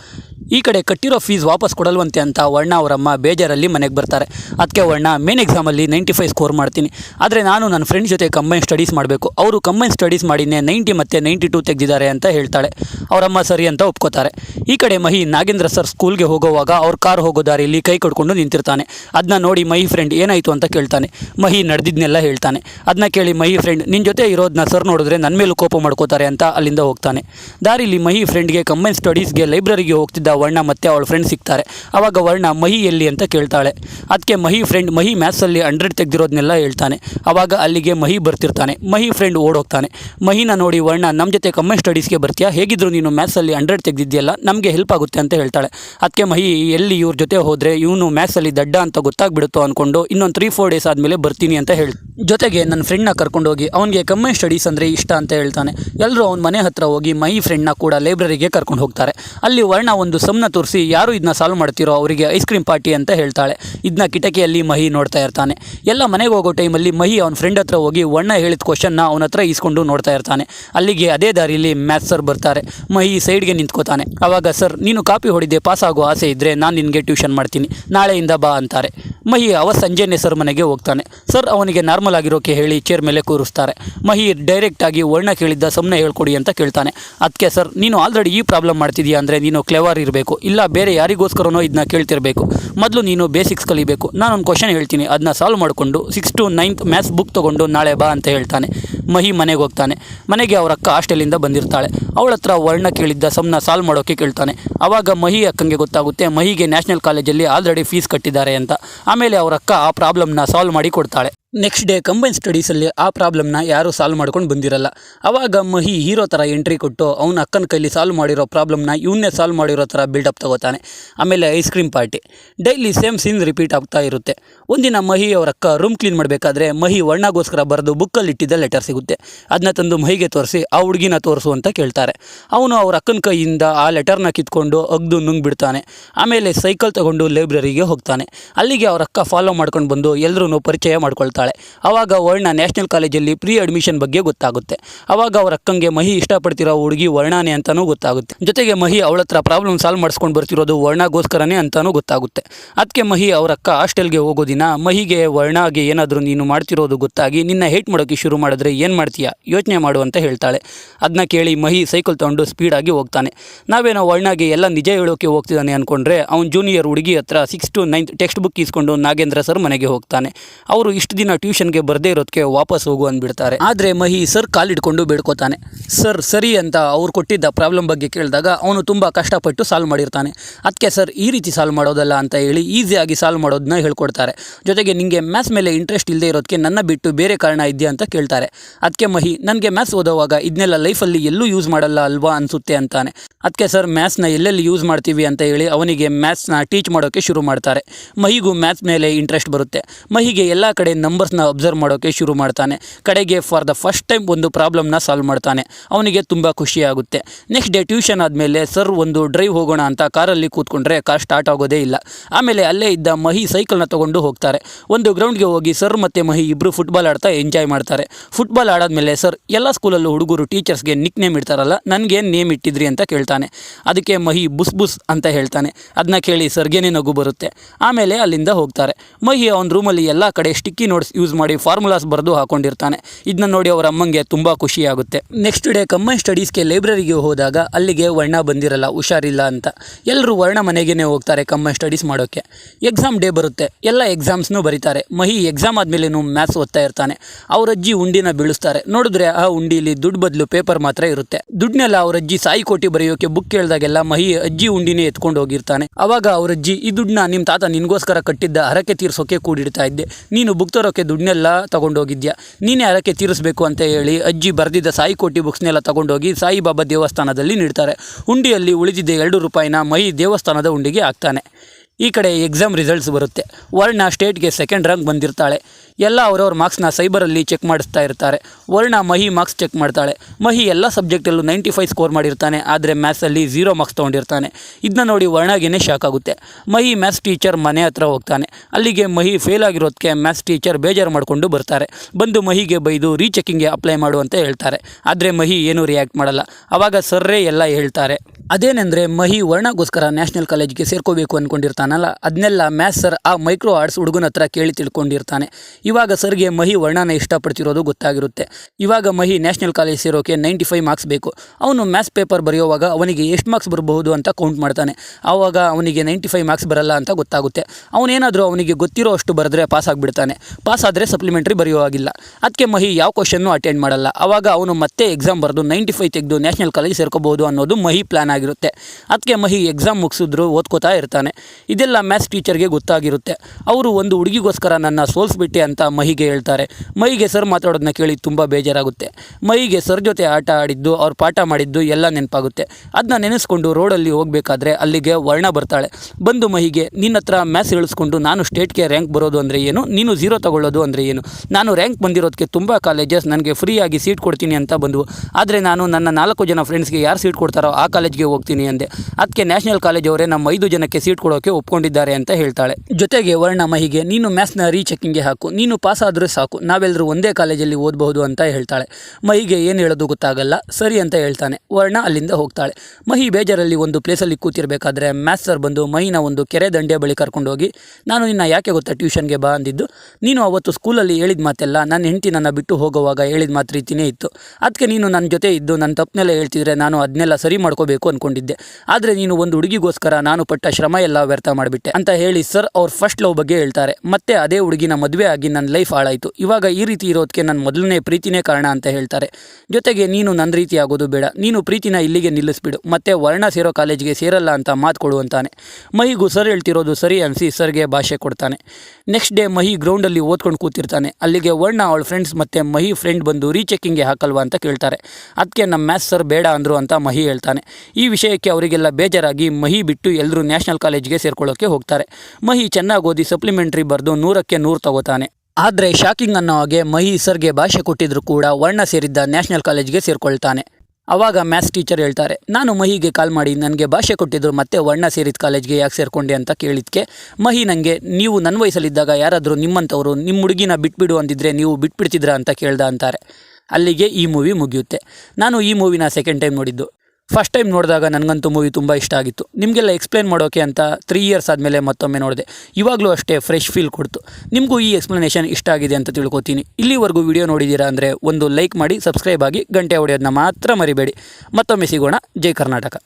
ಈ ಕಡೆ ಕಟ್ಟಿರೋ ಫೀಸ್ ವಾಪಸ್ ಕೊಡಲ್ವಂತೆ ಅಂತ ವರ್ಣ ಅವರಮ್ಮ ಬೇಜಾರಲ್ಲಿ ಮನೆಗೆ ಬರ್ತಾರೆ. ಅದಕ್ಕೆ ವರ್ಣ ಮೇನ್ ಎಕ್ಸಾಮಲ್ಲಿ ನೈಂಟಿ ಫೈವ್ ಸ್ಕೋರ್ ಮಾಡ್ತೀನಿ. ಆದರೆ ನಾನು ನನ್ನ ಫ್ರೆಂಡ್ ಜೊತೆ ಕಂಬೈನ್ ಸ್ಟಡೀಸ್ ಮಾಡಬೇಕು. ಅವರು ಕಂಬೈನ್ ಸ್ಟಡೀಸ್ ಮಾಡಿನೇ ನೈಂಟಿ ಮತ್ತು ನೈಂಟಿ ಟೂ ತೆಗೆದಿದ್ದಾರೆ ಅಂತ ಹೇಳ್ತಾಳೆ. ಅವರಮ್ಮ ಸರಿ ಅಂತ ಒಪ್ಕೋತಾರೆ. ಈ ಕಡೆ ಮಹಿ ನಾಗೇಂದ್ರ ಸರ್ ಸ್ಕೂಲ್ಗೆ ಹೋಗೋವಾಗ ಅವ್ರ ಕಾರ್ ಹೋಗೋ ದಾರಿಯಲ್ಲಿ ಕೈ ಕೊಡ್ಕೊಂಡು ನಿಂತಿರ್ತಾನೆ. ಅದನ್ನ ನೋಡಿ ಮಹಿ ಫ್ರೆಂಡ್ ಏನಾಯಿತು ಅಂತ ಕೇಳ್ತಾನೆ. ಮಹಿ ನಡೆದಿದ್ನೆಲ್ಲ ಹೇಳ್ತಾನೆ. ಅದನ್ನ ಕೇಳಿ ಮಹಿ ಫ್ರೆಂಡ್ ನಿನ್ನ ಜೊತೆ ಇರೋದನ್ನ ಸರ್ ನೋಡಿದ್ರೆ ನನ್ನ ಮೇಲೂ ಕೋಪ ಮಾಡ್ಕೋತಾರೆ ಅಂತ ಅಲ್ಲಿಂದ ಹೋಗ್ತಾನೆ. ದಾರಿಲಿ ಮಹಿ ಫ್ರೆಂಡ್ಗೆ ಕಂಬೈನ್ ಸ್ಟಡೀಸ್ಗೆ ಲೈಬ್ರರಿಗೆ ಹೋಗ್ತಿದ್ದ ವರ್ಣ ಮತ್ತೆ ಅವಳ ಫ್ರೆಂಡ್ ಸಿಗ್ತಾರೆ. ಆವಾಗ ವರ್ಣ ಮಹಿ ಎಲ್ಲಿ ಅಂತ ಕೇಳ್ತಾಳೆ. ಅದಕ್ಕೆ ಮಹಿ ಫ್ರೆಂಡ್ ಮಹಿ ಮ್ಯಾಥ್ಸಲ್ಲಿ ಹಂಡ್ರೆಡ್ ತೆಗೆದಿರೋದನ್ನೆಲ್ಲ ಹೇಳ್ತಾನೆ. ಆವಾಗ ಅಲ್ಲಿಗೆ ಮಹಿ ಬರ್ತಿರ್ತಾನೆ. ಮಹಿ ಫ್ರೆಂಡ್ ಓಡೋಗ್ತಾನೆ. ಮಹಿನ ನೋಡಿ ವರ್ಣ ನಮ್ಮ ಜೊತೆ ಕಮ್ಮಿ ಸ್ಟಡೀಸ್ಗೆ ಬರ್ತೀಯಾ? ಹೇಗಿದ್ರು ನೀನು ಮ್ಯಾಥ್ಸಲ್ಲಿ ಹಂಡ್ರೆಡ್ ತೆಗೆದಿದ್ಯಲ್ಲ ನಮಗೆ ಹೆಲ್ಪ್ ಆಗುತ್ತೆ ಅಂತ ಹೇಳ್ತಾಳೆ. ಅದಕ್ಕೆ ಮಹಿ, ಎಲ್ಲಿ ಇವ್ರ ಜೊತೆ ಹೋದರೆ ಇವನು ಮ್ಯಾಥ್ಸಲ್ಲಿ ದಡ್ಡ ಅಂತ ಗೊತ್ತಾಗ್ಬಿಡುತ್ತೋ ಅಂದ್ಕೊಂಡು ಇನ್ನೊಂದು ತ್ರೀ ಫೋರ್ ಡೇಸ್ ಆದಮೇಲೆ ಬರ್ತೀನಿ ಅಂತ ಹೇಳಿ ಜೊತೆಗೆ ನನ್ನ ಫ್ರೆಂಡ್ನ ಕರ್ಕೊಂಡೋಗಿ ಅವನಿಗೆ ಕಮ್ಮಿ ಸ್ಟಡೀಸ್ ಅಂದರೆ ಇಷ್ಟ ಅಂತ ಹೇಳ್ತಾನೆ. ಎಲ್ಲರೂ ಅವನ ಮನೆ ಹತ್ರ ಹೋಗಿ ಮಹಿ ಫ್ರೆಂಡ್ನ ಕೂಡ ಲೈಬ್ರರಿಗೆ ಕರ್ಕೊಂಡು ಹೋಗ್ತಾರೆ. ಅಲ್ಲಿ ವರ್ಣ ಒಂದು ಸಮ್ನ ತೋರಿಸಿ ಯಾರು ಇದನ್ನ ಸಾಲ್ವ್ ಮಾಡ್ತಿರೋ ಅವರಿಗೆ ಐಸ್ ಕ್ರೀಮ್ ಪಾರ್ಟಿ ಅಂತ ಹೇಳ್ತಾಳೆ. ಇದನ್ನ ಕಿಟಕಿಯಲ್ಲಿ ಮಹಿ ನೋಡ್ತಾ ಇರ್ತಾನೆ. ಎಲ್ಲ ಮನೆಗೆ ಹೋಗೋ ಟೈಮಲ್ಲಿ ಮಹಿ ಅವನ ಫ್ರೆಂಡ್ ಹತ್ರ ಹೋಗಿ ವರ್ಣ ಹೇಳಿದ ಕ್ವಶನ್ನ ಅವನ ಹತ್ರ ಈಸ್ಕೊಂಡು ನೋಡ್ತಾ ಇರ್ತಾನೆ. ಅಲ್ಲಿಗೆ ಅದೇ ದಾರಿಯಲ್ಲಿ ಮ್ಯಾಥ್ಸ್ ಸರ್ ಬರ್ತಾರೆ. ಮಹಿ ಸೈಡ್ಗೆ ನಿಂತ್ಕೋತಾನೆ. ಅವಾಗ ಸರ್ ನೀನು ಕಾಪಿ ಹೊಡಿದೆ ಪಾಸ್ ಆಗೋ ಆಸೆ ಇದ್ದರೆ ನಾನು ನಿನಗೆ ಟ್ಯೂಷನ್ ಮಾಡ್ತೀನಿ. ನಾಳೆಯಿಂದ ಬಾ ಅಂತಾರೆ. ಮಹಿ ಅವ ಸಂಜೆನೇ ಸರ್ ಮನೆಗೆ ಹೋಗ್ತಾನೆ. ಸರ್ ಅವನಿಗೆ ನಾರ್ಮಲ್ ಆಗಿರೋಕೆ ಹೇಳಿ ಚೇರ್ ಮೇಲೆ ಕೂರಿಸ್ತಾರೆ. ಮಹಿ ಡೈರೆಕ್ಟಾಗಿ ವರ್ಣ ಕೇಳಿದ್ದ ಸುಮ್ಮನೆ ಹೇಳ್ಕೊಡಿ ಅಂತ ಕೇಳ್ತಾನೆ. ಅದಕ್ಕೆ ಸರ್ ನೀನು ಆಲ್ರೆಡಿ ಈ ಪ್ರಾಬ್ಲಮ್ ಮಾಡ್ತಿದ್ಯಾ ಅಂದರೆ ನೀನು ಕ್ಲೆವರ್ ಇರಬೇಕು. ಇಲ್ಲ ಬೇರೆ ಯಾರಿಗೋಸ್ಕರನೋ ಇದನ್ನ ಕೇಳ್ತಿರಬೇಕು. ಮೊದಲು ನೀನು ಬೇಸಿಕ್ಸ್ ಕಲಿಬೇಕು. ನಾನು ಒಂದು ಕ್ವಶನ್ ಹೇಳ್ತೀನಿ. ಅದನ್ನ ಸಾಲ್ವ್ ಮಾಡಿಕೊಂಡು six to ninth maths book ತೊಗೊಂಡು ನಾಳೆ ಬಾ ಅಂತ ಹೇಳ್ತಾನೆ. ಮಹಿ ಮನೆಗೆ ಹೋಗ್ತಾನೆ. ಮನೆಗೆ ಅವರ ಅಕ್ಕ ಹಾಸ್ಟೆಲಿಂದ ಬಂದಿರ್ತಾಳೆ. ಅವಳ ಹತ್ರ ವರ್ಣ ಕೇಳಿದ್ದ ಸಮ್ನ ಸಾಲ್ವ್ ಮಾಡೋಕ್ಕೆ ಕೇಳ್ತಾನೆ. ಆವಾಗ ಮಹಿ ಅಕ್ಕಂಗೆ ಗೊತ್ತಾಗುತ್ತೆ, ಮಹಿಗೆ ನ್ಯಾಷನಲ್ ಕಾಲೇಜಲ್ಲಿ ಆಲ್ರೆಡಿ ಫೀಸ್ ಕಟ್ಟಿದ್ದಾರೆ ಅಂತ. ಆಮೇಲೆ ಅವರ ಅಕ್ಕ ಆ ಪ್ರಾಬ್ಲಮ್ನ ಸಾಲ್ವ್ ಮಾಡಿ ಕೊಡ್ತಾಳೆ. ನೆಕ್ಸ್ಟ್ ಡೇ ಕಂಬೈನ್ ಸ್ಟಡೀಸಲ್ಲಿ ಆ ಪ್ರಾಬ್ಲಮ್ನ ಯಾರೂ ಸಾಲ್ವ್ ಮಾಡ್ಕೊಂಡು ಬಂದಿರಲ್ಲ. ಆವಾಗ ಮಹಿ ಹೀರೋ ಥರ ಎಂಟ್ರಿ ಕೊಟ್ಟು ಅವನ ಅಕ್ಕನ ಕೈಲಿ ಸಾಲ್ವ್ ಮಾಡಿರೋ ಪ್ರಾಬ್ಲಮ್ನ ಇವನ್ನೇ ಸಾಲ್ವ್ ಮಾಡಿರೋ ಥರ ಬಿಲ್ಡಪ್ ತಗೋತಾನೆ. ಆಮೇಲೆ ice cream party daily same scene repeat ಆಗ್ತಾ ಇರುತ್ತೆ. ಒಂದಿನ ಮಹಿ ಅವರ ಅಕ್ಕ ರೂಮ್ ಕ್ಲೀನ್ ಮಾಡಬೇಕಾದ್ರೆ ಮಹಿ ವರ್ಣಗೋಸ್ಕರ ಬರೆದು ಬುಕ್ಕಲ್ಲಿ ಇಟ್ಟಿದ್ದ ಲೆಟರ್ ಸಿಗುತ್ತೆ. ಅದನ್ನ ತಂದು ಮಹಿಗೆ ತೋರಿಸಿ, ಆ ಹುಡುಗಿನ ತೋರಿಸು ಅಂತ ಕೇಳ್ತಾರೆ. ಅವನು ಅವ್ರ ಅಕ್ಕನ ಕೈಯಿಂದ ಆ ಲೆಟರ್ನ ಕಿತ್ಕೊಂಡು ಅಗ್ದು ನುಂಗ್ಬಿಡ್ತಾನೆ. ಆಮೇಲೆ ಸೈಕಲ್ ತಗೊಂಡು ಲೈಬ್ರರಿಗೆ ಹೋಗ್ತಾನೆ. ಅಲ್ಲಿಗೆ ಅವರ ಅಕ್ಕ ಫಾಲೋ ಮಾಡ್ಕೊಂಡು ಬಂದು ಎಲ್ಲರೂ ಪರಿಚಯ ಮಾಡ್ಕೊಳ್ತಾಳೆ. ಅವಾಗ ವರ್ಣ ನ್ಯಾಷನಲ್ ಕಾಲೇಜಲ್ಲಿ ಪ್ರೀ ಅಡ್ಮಿಷನ್ ಬಗ್ಗೆ ಗೊತ್ತಾಗುತ್ತೆ. ಆವಾಗ ಅವ್ರ ಅಕ್ಕಂಗೆ ಮಹಿ ಇಷ್ಟಪಡ್ತಿರೋ ಹುಡುಗಿ ವರ್ಣಾನೆ ಅಂತಲೂ ಗೊತ್ತಾಗುತ್ತೆ. ಜೊತೆಗೆ ಮಹಿ ಅವಳ ಹತ್ರ ಪ್ರಾಬ್ಲಮ್ ಸಾಲ್ವ್ ಮಾಡಿಸ್ಕೊಂಡು ಬರ್ತಿರೋದು ವರ್ಣಗೋಸ್ಕರನೇ ಅಂತಲೂ ಗೊತ್ತಾಗುತ್ತೆ. ಅದಕ್ಕೆ ಮಹಿ ಅವರ ಅಕ್ಕ ಹಾಸ್ಟೆಲ್ಗೆ ಹೋಗೋ ದಿನ ಮಹಿಗೆ ವರ್ಣಾಗೆ ಏನಾದರೂ ನೀನು ಮಾಡ್ತಿರೋದು ಗೊತ್ತಾಗಿ ನಿನ್ನ ಹೇಟ್ ಮಾಡೋಕ್ಕೆ ಶುರು ಮಾಡಿದ್ರೆ ಏನು ಮಾಡ್ತೀಯಾ? ಯೋಚನೆ ಮಾಡು ಅಂತ ಹೇಳ್ತಾಳೆ. ಅದನ್ನ ಕೇಳಿ ಮಹಿ ಸೈಕಲ್ ತೊಗೊಂಡು ಸ್ಪೀಡಾಗಿ ಹೋಗ್ತಾನೆ. ನಾವೇನೋ ವರ್ಣಾಗೆ ಎಲ್ಲ ನಿಜ ಹೇಳೋಕೆ ಹೋಗ್ತಿದ್ದಾನೆ ಅಂದ್ಕೊಂಡ್ರೆ ಅವ್ನು ಜೂನಿಯರ್ ಹುಡುಗಿ ಹತ್ರ six to ninth text book ಇಸ್ಕೊಂಡು ನಾಗೇಂದ್ರ ಸರ್ ಮನೆಗೆ ಹೋಗ್ತಾನೆ. ಅವರು ಇಷ್ಟು ಟ್ಯೂಷನ್ಗೆ ಬರದೇ ಇರೋದಕ್ಕೆ ವಾಪಸ್ ಹೋಗು ಅಂದ್ಬಿಡ್ತಾರೆ. ಆದರೆ ಮಹಿ ಸರ್ ಕಾಲಿಡ್ಕೊಂಡು ಬೇಡ್ಕೋತಾನೆ. ಸರ್, ಸರಿ ಅಂತ ಅವ್ರು ಕೊಟ್ಟಿದ್ದ ಪ್ರಾಬ್ಲಮ್ ಬಗ್ಗೆ ಕೇಳಿದಾಗ ಅವನು ತುಂಬ ಕಷ್ಟಪಟ್ಟು ಸಾಲ್ವ್ ಮಾಡಿರ್ತಾನೆ. ಅದಕ್ಕೆ ಸರ್, ಈ ರೀತಿ ಸಾಲ್ವ್ ಮಾಡೋದಲ್ಲ ಅಂತ ಹೇಳಿ ಈಸಿಯಾಗಿ ಸಾಲ್ವ್ ಮಾಡೋದನ್ನ ಹೇಳ್ಕೊಡ್ತಾರೆ. ಜೊತೆಗೆ ನಿಮಗೆ ಮ್ಯಾಥ್ಸ್ ಮೇಲೆ ಇಂಟ್ರೆಸ್ಟ್ ಇಲ್ಲದೆ ಇರೋದಕ್ಕೆ ನನ್ನ ಬಿಟ್ಟು ಬೇರೆ ಕಾರಣ ಇದೆಯಾ ಅಂತ ಕೇಳ್ತಾರೆ. ಅದಕ್ಕೆ ಮಹಿ, ನನಗೆ ಮ್ಯಾಥ್ಸ್ ಓದೋವಾಗ ಇದನ್ನೆಲ್ಲ ಲೈಫಲ್ಲಿ ಎಲ್ಲೂ ಯೂಸ್ ಮಾಡಲ್ಲ ಅಲ್ವಾ ಅನಿಸುತ್ತೆ ಅಂತಾನೆ. ಅದಕ್ಕೆ ಸರ್, ಮ್ಯಾಥ್ಸ್ನ ಎಲ್ಲೆಲ್ಲಿ ಯೂಸ್ ಮಾಡ್ತೀವಿ ಅಂತ ಹೇಳಿ ಅವನಿಗೆ ಮ್ಯಾಥ್ಸ್ನ ಟೀಚ್ ಮಾಡೋಕ್ಕೆ ಶುರು ಮಾಡ್ತಾರೆ. ಮಹಿಗೂ ಮ್ಯಾಥ್ಸ್ ಮೇಲೆ ಇಂಟ್ರೆಸ್ಟ್ ಬರುತ್ತೆ. ಮಹಿಗೆ ಎಲ್ಲ ಕಡೆ ನಂಬರ್ಸ್ನ ಅಬ್ಸರ್ವ್ ಮಾಡೋಕ್ಕೆ ಶುರು ಮಾಡ್ತಾನೆ. ಕಡೆಗೆ ಫಾರ್ ದ ಫಸ್ಟ್ ಟೈಮ್ ಒಂದು ಪ್ರಾಬ್ಲಮ್ನ ಸಾಲ್ವ್ ಮಾಡ್ತಾನೆ. ಅವನಿಗೆ ತುಂಬ ಖುಷಿಯಾಗುತ್ತೆ ನೆಕ್ಸ್ಟ್ ಡೇ ಟ್ಯೂಷನ್ ಆದಮೇಲೆ ಸರ್ ಒಂದು ಡ್ರೈವ್ ಹೋಗೋಣ ಅಂತ ಕಾರಲ್ಲಿ ಕೂತ್ಕೊಂಡ್ರೆ ಕಾರ್ ಸ್ಟಾರ್ಟ್ ಆಗೋದೇ ಇಲ್ಲ. ಆಮೇಲೆ ಅಲ್ಲೇ ಇದ್ದ ಮಹಿ ಸೈಕಲ್ನ ತಗೊಂಡು ಹೋಗ್ತಾರೆ. ಒಂದು ಗ್ರೌಂಡ್ಗೆ ಹೋಗಿ ಸರ್ ಮತ್ತು ಮಹಿ ಇಬ್ಬರು ಫುಟ್ಬಾಲ್ ಆಡ್ತಾ ಎಂಜಾಯ್ ಮಾಡ್ತಾರೆ. ಫುಟ್ಬಾಲ್ ಆಡಾದ್ಮೇಲೆ ಸರ್ ಎಲ್ಲ ಸ್ಕೂಲಲ್ಲೂ ಹುಡುಗರು ಟೀಚರ್ಸ್ಗೆ ನಿಕ್ ನೇಮ್ ಇಡ್ತಾರಲ್ಲ ನನಗೇನು ನೇಮ್ ಇಟ್ಟಿದ್ರಿ ಅಂತ ಕೇಳ್ತಾನೆ. ಅದಕ್ಕೆ ಮಹಿ ಬುಸ್ ಬುಸ್ ಅಂತ ಹೇಳ್ತಾನೆ. ಅದನ್ನ ಕೇಳಿ ಸರ್ಗೇನೆ ನಗು ಬರುತ್ತೆ. ಆಮೇಲೆ ಅಲ್ಲಿಂದ ಹೋಗ್ತಾರೆ. ಮಹಿ ಅವನ ರೂಮಲ್ಲಿ ಎಲ್ಲ ಕಡೆ ಸ್ಟಿಕ್ಕಿ ಯೂಸ್ ಮಾಡಿ ಫಾರ್ಮುಲಾಸ್ ಬರೆದು ಹಾಕೊಂಡಿರ್ತಾನೆ. ಇದನ್ನ ನೋಡಿ ಅವರ ಅಮ್ಮಂಗೆ ತುಂಬ ಖುಷಿಯಾಗುತ್ತೆ. ನೆಕ್ಸ್ಟ್ ಡೇ ಕಮ್ಮನ್ ಸ್ಟಡೀಸ್ಗೆ ಲೈಬ್ರರಿಗೆ ಹೋದಾಗ ಅಲ್ಲಿಗೆ ವರ್ಣ ಬಂದಿರಲ್ಲ, ಹುಷಾರಿಲ್ಲ ಅಂತ. ಎಲ್ಲರೂ ವರ್ಣ ಮನೆಗೇ ಹೋಗ್ತಾರೆ ಕಮ್ಮನ್ ಸ್ಟಡೀಸ್ ಮಾಡೋಕ್ಕೆ ಎಕ್ಸಾಮ್ ಡೇ ಬರುತ್ತೆ. ಎಲ್ಲ ಎಕ್ಸಾಮ್ಸ್ನೂ ಬರೀತಾರೆ. ಮಹಿ ಎಕ್ಸಾಮ್ ಆದಮೇಲೇನು ಮ್ಯಾಥ್ಸ್ ಓದ್ತಾ ಇರ್ತಾನೆ. ಅವ್ರ ಅಜ್ಜಿ ಉಂಡಿನ ಬೀಳಿಸ್ತಾರೆ. ನೋಡಿದ್ರೆ ಆ ಉಂಡಿಲಿ ದುಡ್ಡು ಬದಲು ಪೇಪರ್ ಮಾತ್ರ ಇರುತ್ತೆ. ದುಡ್ಡನ್ನೆಲ್ಲ ಅವ್ರ ಅಜ್ಜಿ ಸಾಯಿ ಕೋಟಿ ಬರೆಯೋಕೆ ಬುಕ್ ಕೇಳಿದಾಗೆಲ್ಲ ಮಹಿ ಅಜ್ಜಿ ಉಂಡಿನೇ ಎತ್ಕೊಂಡು ಹೋಗಿರ್ತಾನೆ. ಅವಾಗ ಅವ್ರ ಅಜ್ಜಿ, ಈ ದುಡ್ಡನ್ನ ನಿಮ್ಮ ತಾತ ನಿನಗೋಸ್ಕರ ಕಟ್ಟಿದ್ದ ಹರಕೆ ತೀರ್ಸೋಕೆ ಕೂಡಿಡ್ತಾ ಇದ್ದೆ. ನೀನು ಬುಕ್ ತರೋಕೆ ದುಡ್ಡನ್ನೆಲ್ಲ ತಗೊಂಡೋಗಿದ್ಯಾ? ನೀನೇ ಯಾರಕ್ಕೆ ತೀರಿಸಬೇಕು ಅಂತ ಹೇಳಿ ಅಜ್ಜಿ ಬರೆದಿದ್ದ ಸಾಯಿ ಕೋಟಿ ಬುಕ್ಸ್ನೆಲ್ಲ ತೊಗೊಂಡೋಗಿ ಸಾಯಿಬಾಬಾ ದೇವಸ್ಥಾನದಲ್ಲಿ ನೀಡ್ತಾರೆ. ಹುಂಡಿಯಲ್ಲಿ ಉಳಿದಿದ್ದ ಎರಡು ರೂಪಾಯಿನ ಮೈ ದೇವಸ್ಥಾನದ ಹುಂಡಿಗೆ ಹಾಕ್ತಾನೆ. ಈ ಕಡೆ ಎಕ್ಸಾಮ್ ರಿಸಲ್ಟ್ಸ್ ಬರುತ್ತೆ. ವರ್ಣ ಸ್ಟೇಟ್ಗೆ ಸೆಕೆಂಡ್ ರ್ಯಾಂಕ್ ಬಂದಿರ್ತಾಳೆ. ಎಲ್ಲ ಅವರವ್ರ ಮಾರ್ಕ್ಸ್ನ ಸೈಬರಲ್ಲಿ ಚೆಕ್ ಮಾಡಿಸ್ತಾ ಇರ್ತಾರೆ. ವರ್ಣ, ಮಹಿ ಮಾರ್ಕ್ಸ್ ಚೆಕ್ ಮಾಡ್ತಾಳೆ. ಮಹಿ ಎಲ್ಲ ಸಬ್ಜೆಕ್ಟಲ್ಲೂ ನೈಂಟಿ ಫೈವ್ ಸ್ಕೋರ್ ಮಾಡಿರ್ತಾನೆ. ಆದರೆ ಮ್ಯಾಥ್ಸಲ್ಲಿ ಝೀರೋ ಮಾರ್ಕ್ಸ್ ತೊಗೊಂಡಿರ್ತಾನೆ. ಇದನ್ನ ನೋಡಿ ವರ್ಣಗೇನೆ ಶಾಕ್ ಆಗುತ್ತೆ. ಮಹಿ ಮ್ಯಾಥ್ಸ್ ಟೀಚರ್ ಮನೆ ಹತ್ರ ಹೋಗ್ತಾನೆ. ಅಲ್ಲಿಗೆ ಮಹಿ ಫೇಲ್ ಆಗಿರೋದಕ್ಕೆ ಮ್ಯಾಥ್ಸ್ ಟೀಚರ್ ಬೇಜಾರು ಮಾಡಿಕೊಂಡು ಬರ್ತಾರೆ. ಬಂದು ಮಹಿಗೆ ಬೈದು ರೀಚೆಕಿಂಗ್ಗೆ ಅಪ್ಲೈ ಮಾಡು ಅಂತ ಹೇಳ್ತಾರೆ. ಆದರೆ ಮಹಿ ಏನೂ ರಿಯಾಕ್ಟ್ ಮಾಡಲ್ಲ. ಆವಾಗ ಸರ್ರೇ ಎಲ್ಲ ಹೇಳ್ತಾರೆ. ಅದೇನೆಂದರೆ ಮಹಿ ವರ್ಣಗೋಸ್ಕರ ನ್ಯಾಷನಲ್ ಕಾಲೇಜ್ಗೆ ಸೇರ್ಕೋಬೇಕು ಅಂದ್ಕೊಂಡಿರ್ತಾನಲ್ಲ ಅದನ್ನೆಲ್ಲ ಮ್ಯಾಥ್ಸ್ ಸರ್ ಆ ಮೈಕ್ರೋ ಆರ್ಟ್ಸ್ ಹುಡುಗನ ಹತ್ರ ಕೇಳಿ ತಿಳ್ಕೊಂಡಿರ್ತಾನೆ. ಇವಾಗ ಸರ್ಗೆ ಮಹಿ ವರ್ಣನ ಇಷ್ಟಪಡ್ತಿರೋದು ಗೊತ್ತಾಗಿರುತ್ತೆ. ಇವಾಗ ಮಹಿ ನ್ಯಾಷನಲ್ ಕಾಲೇಜ್ ಸೇರೋಕೆ ನೈಂಟಿ ಫೈವ್ ಮಾರ್ಕ್ಸ್ ಬೇಕು. ಅವನು ಮ್ಯಾಥ್ಸ್ ಪೇಪರ್ ಬರೆಯುವಾಗ ಅವನಿಗೆ ಎಷ್ಟು ಮಾರ್ಕ್ಸ್ ಬರಬಹುದು ಅಂತ ಕೌಂಟ್ ಮಾಡ್ತಾನೆ. ಆವಾಗ ಅವನಿಗೆ ನೈಂಟಿ ಫೈವ್ ಮಾರ್ಕ್ಸ್ ಬರಲ್ಲ ಅಂತ ಗೊತ್ತಾಗುತ್ತೆ. ಅವನೇನಾದರೂ ಅವನಿಗೆ ಗೊತ್ತಿರೋ ಅಷ್ಟು ಬರೆದ್ರೆ ಪಾಸ್ ಆಗಿಬಿಡ್ತಾನೆ. ಪಾಸ್ ಆದರೆ ಸಪ್ಲಿಮೆಂಟ್ರಿ ಬರೆಯೋ ಹಾಗಿಲ್ಲ. ಅದಕ್ಕೆ ಮಹಿ ಯಾವ ಕ್ವಶನ್ನು ಅಟೆಂಡ್ ಮಾಡಲ್ಲ. ಆವಾಗ ಅವನು ಮತ್ತೆ ಎಕ್ಸಾಮ್ ಬರೆದು ನೈಂಟಿ ಫೈವ್ ತೆಗೆದು ನ್ಯಾಷನಲ್ ಕಾಲೇಜ್ ಸೇರ್ಕೋಬಹುದು ಅನ್ನೋದು ಮಹಿ ಪ್ಲಾನ್ ಆಗಿರುತ್ತೆ. ಅದಕ್ಕೆ ಮಹಿ ಎಕ್ಸಾಮ್ ಮುಗಿಸಿದ್ರು ಓದ್ಕೋತಾ ಇರ್ತಾನೆ. ಇದೆಲ್ಲ ಮ್ಯಾಥ್ಸ್ ಟೀಚರ್ಗೆ ಗೊತ್ತಾಗಿರುತ್ತೆ. ಅವರು ಒಂದು ಹುಡುಗಿಗೋಸ್ಕರ ನನ್ನ ಸೋಲ್ಸ್ಬಿಟ್ಟೆ ಅಂತ ಮಹಿಗೆ ಹೇಳ್ತಾರೆ. ಮಹಿಗೆ ಸರ್ ಮಾತಾಡೋದನ್ನ ಕೇಳಿ ತುಂಬ ಬೇಜಾರಾಗುತ್ತೆ. ಮಹಿಗೆ ಸರ್ ಜೊತೆ ಆಟ ಆಡಿದ್ದು, ಅವ್ರು ಪಾಠ ಮಾಡಿದ್ದು ಎಲ್ಲ ನೆನಪಾಗುತ್ತೆ. ಅದನ್ನ ನೆನೆಸ್ಕೊಂಡು ರೋಡಲ್ಲಿ ಹೋಗಬೇಕಾದ್ರೆ ಅಲ್ಲಿಗೆ ವರ್ಣ ಬರ್ತಾಳೆ. ಬಂದು ಮಹಿಗೆ, ನಿನ್ನ ಹತ್ರ ಮ್ಯಾಥ್ಸ್ ಇಳಿಸ್ಕೊಂಡು ನಾನು ಸ್ಟೇಟ್ಗೆ ರ್ಯಾಂಕ್ ಬರೋದು ಅಂದರೆ ಏನು? ನೀನು ಝೀರೋ ತಗೊಳ್ಳೋದು ಅಂದರೆ ಏನು? ನಾನು ರ್ಯಾಂಕ್ ಬಂದಿರೋದಕ್ಕೆ ತುಂಬ ಕಾಲೇಜಸ್ ನನಗೆ ಫ್ರೀಯಾಗಿ ಸೀಟ್ ಕೊಡ್ತೀನಿ ಅಂತ ಬಂದವು. ಆದರೆ ನಾನು ನನ್ನ ನಾಲ್ಕು ಜನ ಫ್ರೆಂಡ್ಸ್ಗೆ ಯಾರು ಸೀಟ್ ಕೊಡ್ತಾರೋ ಆ ಕಾಲೇಜ್ಗೆ ಹೋಗ್ತೀನಿ ಅಂದೆ. ಅದಕ್ಕೆ ನ್ಯಾಷನಲ್ ಕಾಲೇಜ್ ಅವರೇ ನಮ್ಮ ಐದು ಜನಕ್ಕೆ ಸೀಟ್ ಕೊಡೋಕೆ ಒಪ್ಕೊಂಡಿದ್ದಾರೆ ಅಂತ ಹೇಳ್ತಾಳೆ. ಜೊತೆಗೆ ವರ್ಣ ಮಹಿಗೆ, ನೀನು ಮ್ಯಾಥ್ಸ್ನ ರೀಚೆಕ್ಕಿಂಗ್ಗೆ ಹಾಕು, ನೀನು ಪಾಸ್ ಆದರೆ ಸಾಕು ನಾವೆಲ್ಲರೂ ಒಂದೇ ಕಾಲೇಜಲ್ಲಿ ಓದಬಹುದು ಅಂತ ಹೇಳ್ತಾಳೆ. ಮಹಿಗೆ ಏನು ಹೇಳೋದು ಗೊತ್ತಾಗಲ್ಲ, ಸರಿ ಅಂತ ಹೇಳ್ತಾನೆ. ವರ್ಣ ಅಲ್ಲಿಂದ ಹೋಗ್ತಾಳೆ. ಮಹಿ ಬೇಜಾರಲ್ಲಿ ಒಂದು ಪ್ಲೇಸಲ್ಲಿ ಕೂತಿರಬೇಕಾದ್ರೆ ಮ್ಯಾಥ್ಸ್ ಸರ್ ಬಂದು ಮಹಿನ ಒಂದು ಕೆರೆ ದಂಡೆ ಬಳಿ ಕರ್ಕೊಂಡೋಗಿ ನಾನು ನಿನ್ನ ಯಾಕೆ ಗೊತ್ತಾ ಟ್ಯೂಷನ್ಗೆ ಬಾ? ಅಂದಿದ್ದು. ನೀನು ಅವತ್ತು ಸ್ಕೂಲಲ್ಲಿ ಹೇಳಿದ ಮಾತೆಲ್ಲ, ನನ್ನ ಹೆಂಡತಿ ನನ್ನ ಬಿಟ್ಟು ಹೋಗುವಾಗ ಹೇಳಿದ ಮಾತು ರೀತಿಯೇ ಇತ್ತು. ಅದಕ್ಕೆ ನೀನು ನನ್ನ ಜೊತೆ ಇದ್ದು ನನ್ನ ತಪ್ಪನೆಲ್ಲ ಹೇಳ್ತಿದ್ರೆ ನಾನು ಅದನ್ನೆಲ್ಲ ಸರಿ ಮಾಡ್ಕೋಬೇಕು ಅಂದ್ಕೊಂಡಿದ್ದೆ ಆದರೆ ನೀನು ಒಂದು ಹುಡುಗಿಗೋಸ್ಕರ ನಾನು ಪಟ್ಟ ಶ್ರಮ ಎಲ್ಲ ವ್ಯರ್ಥ ಮಾಡಿಬಿಟ್ಟೆ ಅಂತ ಹೇಳಿ ಸರ್ ಅವ್ರ ಫಸ್ಟ್ ಲವ್ ಬಗ್ಗೆ ಹೇಳ್ತಾರೆ. ಮತ್ತೆ ಅದೇ ಹುಡುಗಿನ ಮದುವೆ ಆಗಿ ನನ್ನ ಲೈಫ್ ಹಾಳಾಯಿತು. ಇವಾಗ ಈ ರೀತಿ ಇರೋದಕ್ಕೆ ನನ್ನ ಮೊದಲನೇ ಪ್ರೀತಿನೇ ಕಾರಣ ಅಂತ ಹೇಳ್ತಾರೆ. ಜೊತೆಗೆ ನೀನು ನನ್ನ ರೀತಿ ಆಗೋದು ಬೇಡ. ನೀನು ಪ್ರೀತಿನ ಇಲ್ಲಿಗೆ ನಿಲ್ಲಿಸ್ಬಿಡು. ಮತ್ತೆ ವರ್ಣ ಸೇರೋ ಕಾಲೇಜ್ಗೆ ಸೇರಲ್ಲ ಅಂತ ಮಾತು ಕೊಡುವಂತಾನೆ ಮಹಿಗೂ ಸರ್ ಹೇಳ್ತಿರೋದು ಸರಿ ಅನಿಸಿ ಸರ್ಗೆ ಭಾಷೆ ಕೊಡ್ತಾನೆ. ನೆಕ್ಸ್ಟ್ ಡೇ ಮಹಿ ಗ್ರೌಂಡಲ್ಲಿ ಓದ್ಕೊಂಡು ಕೂತಿರ್ತಾನೆ. ಅಲ್ಲಿಗೆ ವರ್ಣ ಅವಳ ಫ್ರೆಂಡ್ಸ್ ಮತ್ತು ಮಹಿ ಫ್ರೆಂಡ್ ಬಂದು ರೀಚೆಕ್ಕಿಂಗ್ಗೆ ಹಾಕಲ್ವಾ ಅಂತ ಕೇಳ್ತಾರೆ. ಅದಕ್ಕೆ ನಮ್ಮ ಮ್ಯಾಥ್ಸ್ ಸರ್ ಬೇಡ ಅಂದರು ಅಂತ ಮಹಿ ಹೇಳ್ತಾನೆ. ಈ ವಿಷಯಕ್ಕೆ ಅವರಿಗೆಲ್ಲ ಬೇಜಾರಾಗಿ ಮಹಿ ಬಿಟ್ಟು ಎಲ್ಲರೂ ನ್ಯಾಷನಲ್ ಕಾಲೇಜ್ಗೆ ಸೇರ್ಕೊಳ್ಳೋಕೆ ಹೋಗ್ತಾರೆ. ಮಹಿ ಚೆನ್ನಾಗಿ ಓದಿ ಸಪ್ಲಿಮೆಂಟ್ರಿ ಬರೆದು ನೂರಕ್ಕೆ ನೂರು ತಗೋತಾನೆ. ಆದರೆ ಶಾಕಿಂಗ್ ಅನ್ನೋ ಹಾಗೆ ಮಹಿ ಸರ್ಗೆ ಭಾಷೆ ಕೊಟ್ಟಿದ್ರು ಕೂಡ ವರ್ಣ ಸೇರಿದ್ದ ನ್ಯಾಷನಲ್ ಕಾಲೇಜ್ಗೆ ಸೇರ್ಕೊಳ್ತಾನೆ. ಅವಾಗ ಮ್ಯಾಥ್ಸ್ ಟೀಚರ್ ಹೇಳ್ತಾರೆ, ನಾನು ಮಹಿಗೆ ಕಾಲ್ ಮಾಡಿ ನನಗೆ ಭಾಷೆ ಕೊಟ್ಟಿದ್ರು ಮತ್ತೆ ವರ್ಣ ಸೇರಿದ ಕಾಲೇಜ್ಗೆ ಯಾಕೆ ಸೇರಿಕೊಂಡೆ ಅಂತ ಕೇಳಿದ್ಕೆ, ಮಹಿ ನನಗೆ ನೀವು ನನ್ನ ವಯಸ್ಸಲ್ಲಿದ್ದಾಗ ಯಾರಾದರೂ ನಿಮ್ಮಂಥವರು ನಿಮ್ಮ ಹುಡುಗಿನ ಬಿಟ್ಬಿಡು ಅಂದಿದ್ರೆ ನೀವು ಬಿಟ್ಬಿಡ್ತಿದ್ರಾ ಅಂತ ಕೇಳ್ದ ಅಂತಾರೆ. ಅಲ್ಲಿಗೆ ಈ ಮೂವಿ ಮುಗಿಯುತ್ತೆ. ನಾನು ಈ ಮೂವಿನ ಸೆಕೆಂಡ್ ಟೈಮ್ ನೋಡಿದ್ದು. ಫಸ್ಟ್ ಟೈಮ್ ನೋಡಿದಾಗ ನನಗಂತೂ ಮೂವಿ ತುಂಬ ಇಷ್ಟ ಆಗಿತ್ತು. ನಿಮಗೆಲ್ಲ ಎಕ್ಸ್ಪ್ಲೇನ್ ಮಾಡೋಕೆ ಅಂತ ತ್ರೀ ಇಯರ್ಸ್ ಆದಮೇಲೆ ಮತ್ತೊಮ್ಮೆ ನೋಡಿದೆ. ಇವಾಗಲೂ ಅಷ್ಟೇ ಫ್ರೆಶ್ ಫೀಲ್ ಕೊಡ್ತು. ನಿಮಗೂ ಈ ಎಕ್ಸ್ಪ್ಲನೇಷನ್ ಇಷ್ಟ ಆಗಿದೆ ಅಂತ ತಿಳ್ಕೊತೀನಿ. ಇಲ್ಲಿವರೆಗೂ ವಿಡಿಯೋ ನೋಡಿದ್ದೀರಾ ಅಂದರೆ ಒಂದು ಲೈಕ್ ಮಾಡಿ ಸಬ್ಸ್ಕ್ರೈಬ್ ಆಗಿ, ಗಂಟೆ ಹೊಡೆಯೋದನ್ನ ಮಾತ್ರ ಮರಿಬೇಡಿ. ಮತ್ತೊಮ್ಮೆ ಸಿಗೋಣ, ಜೈ ಕರ್ನಾಟಕ.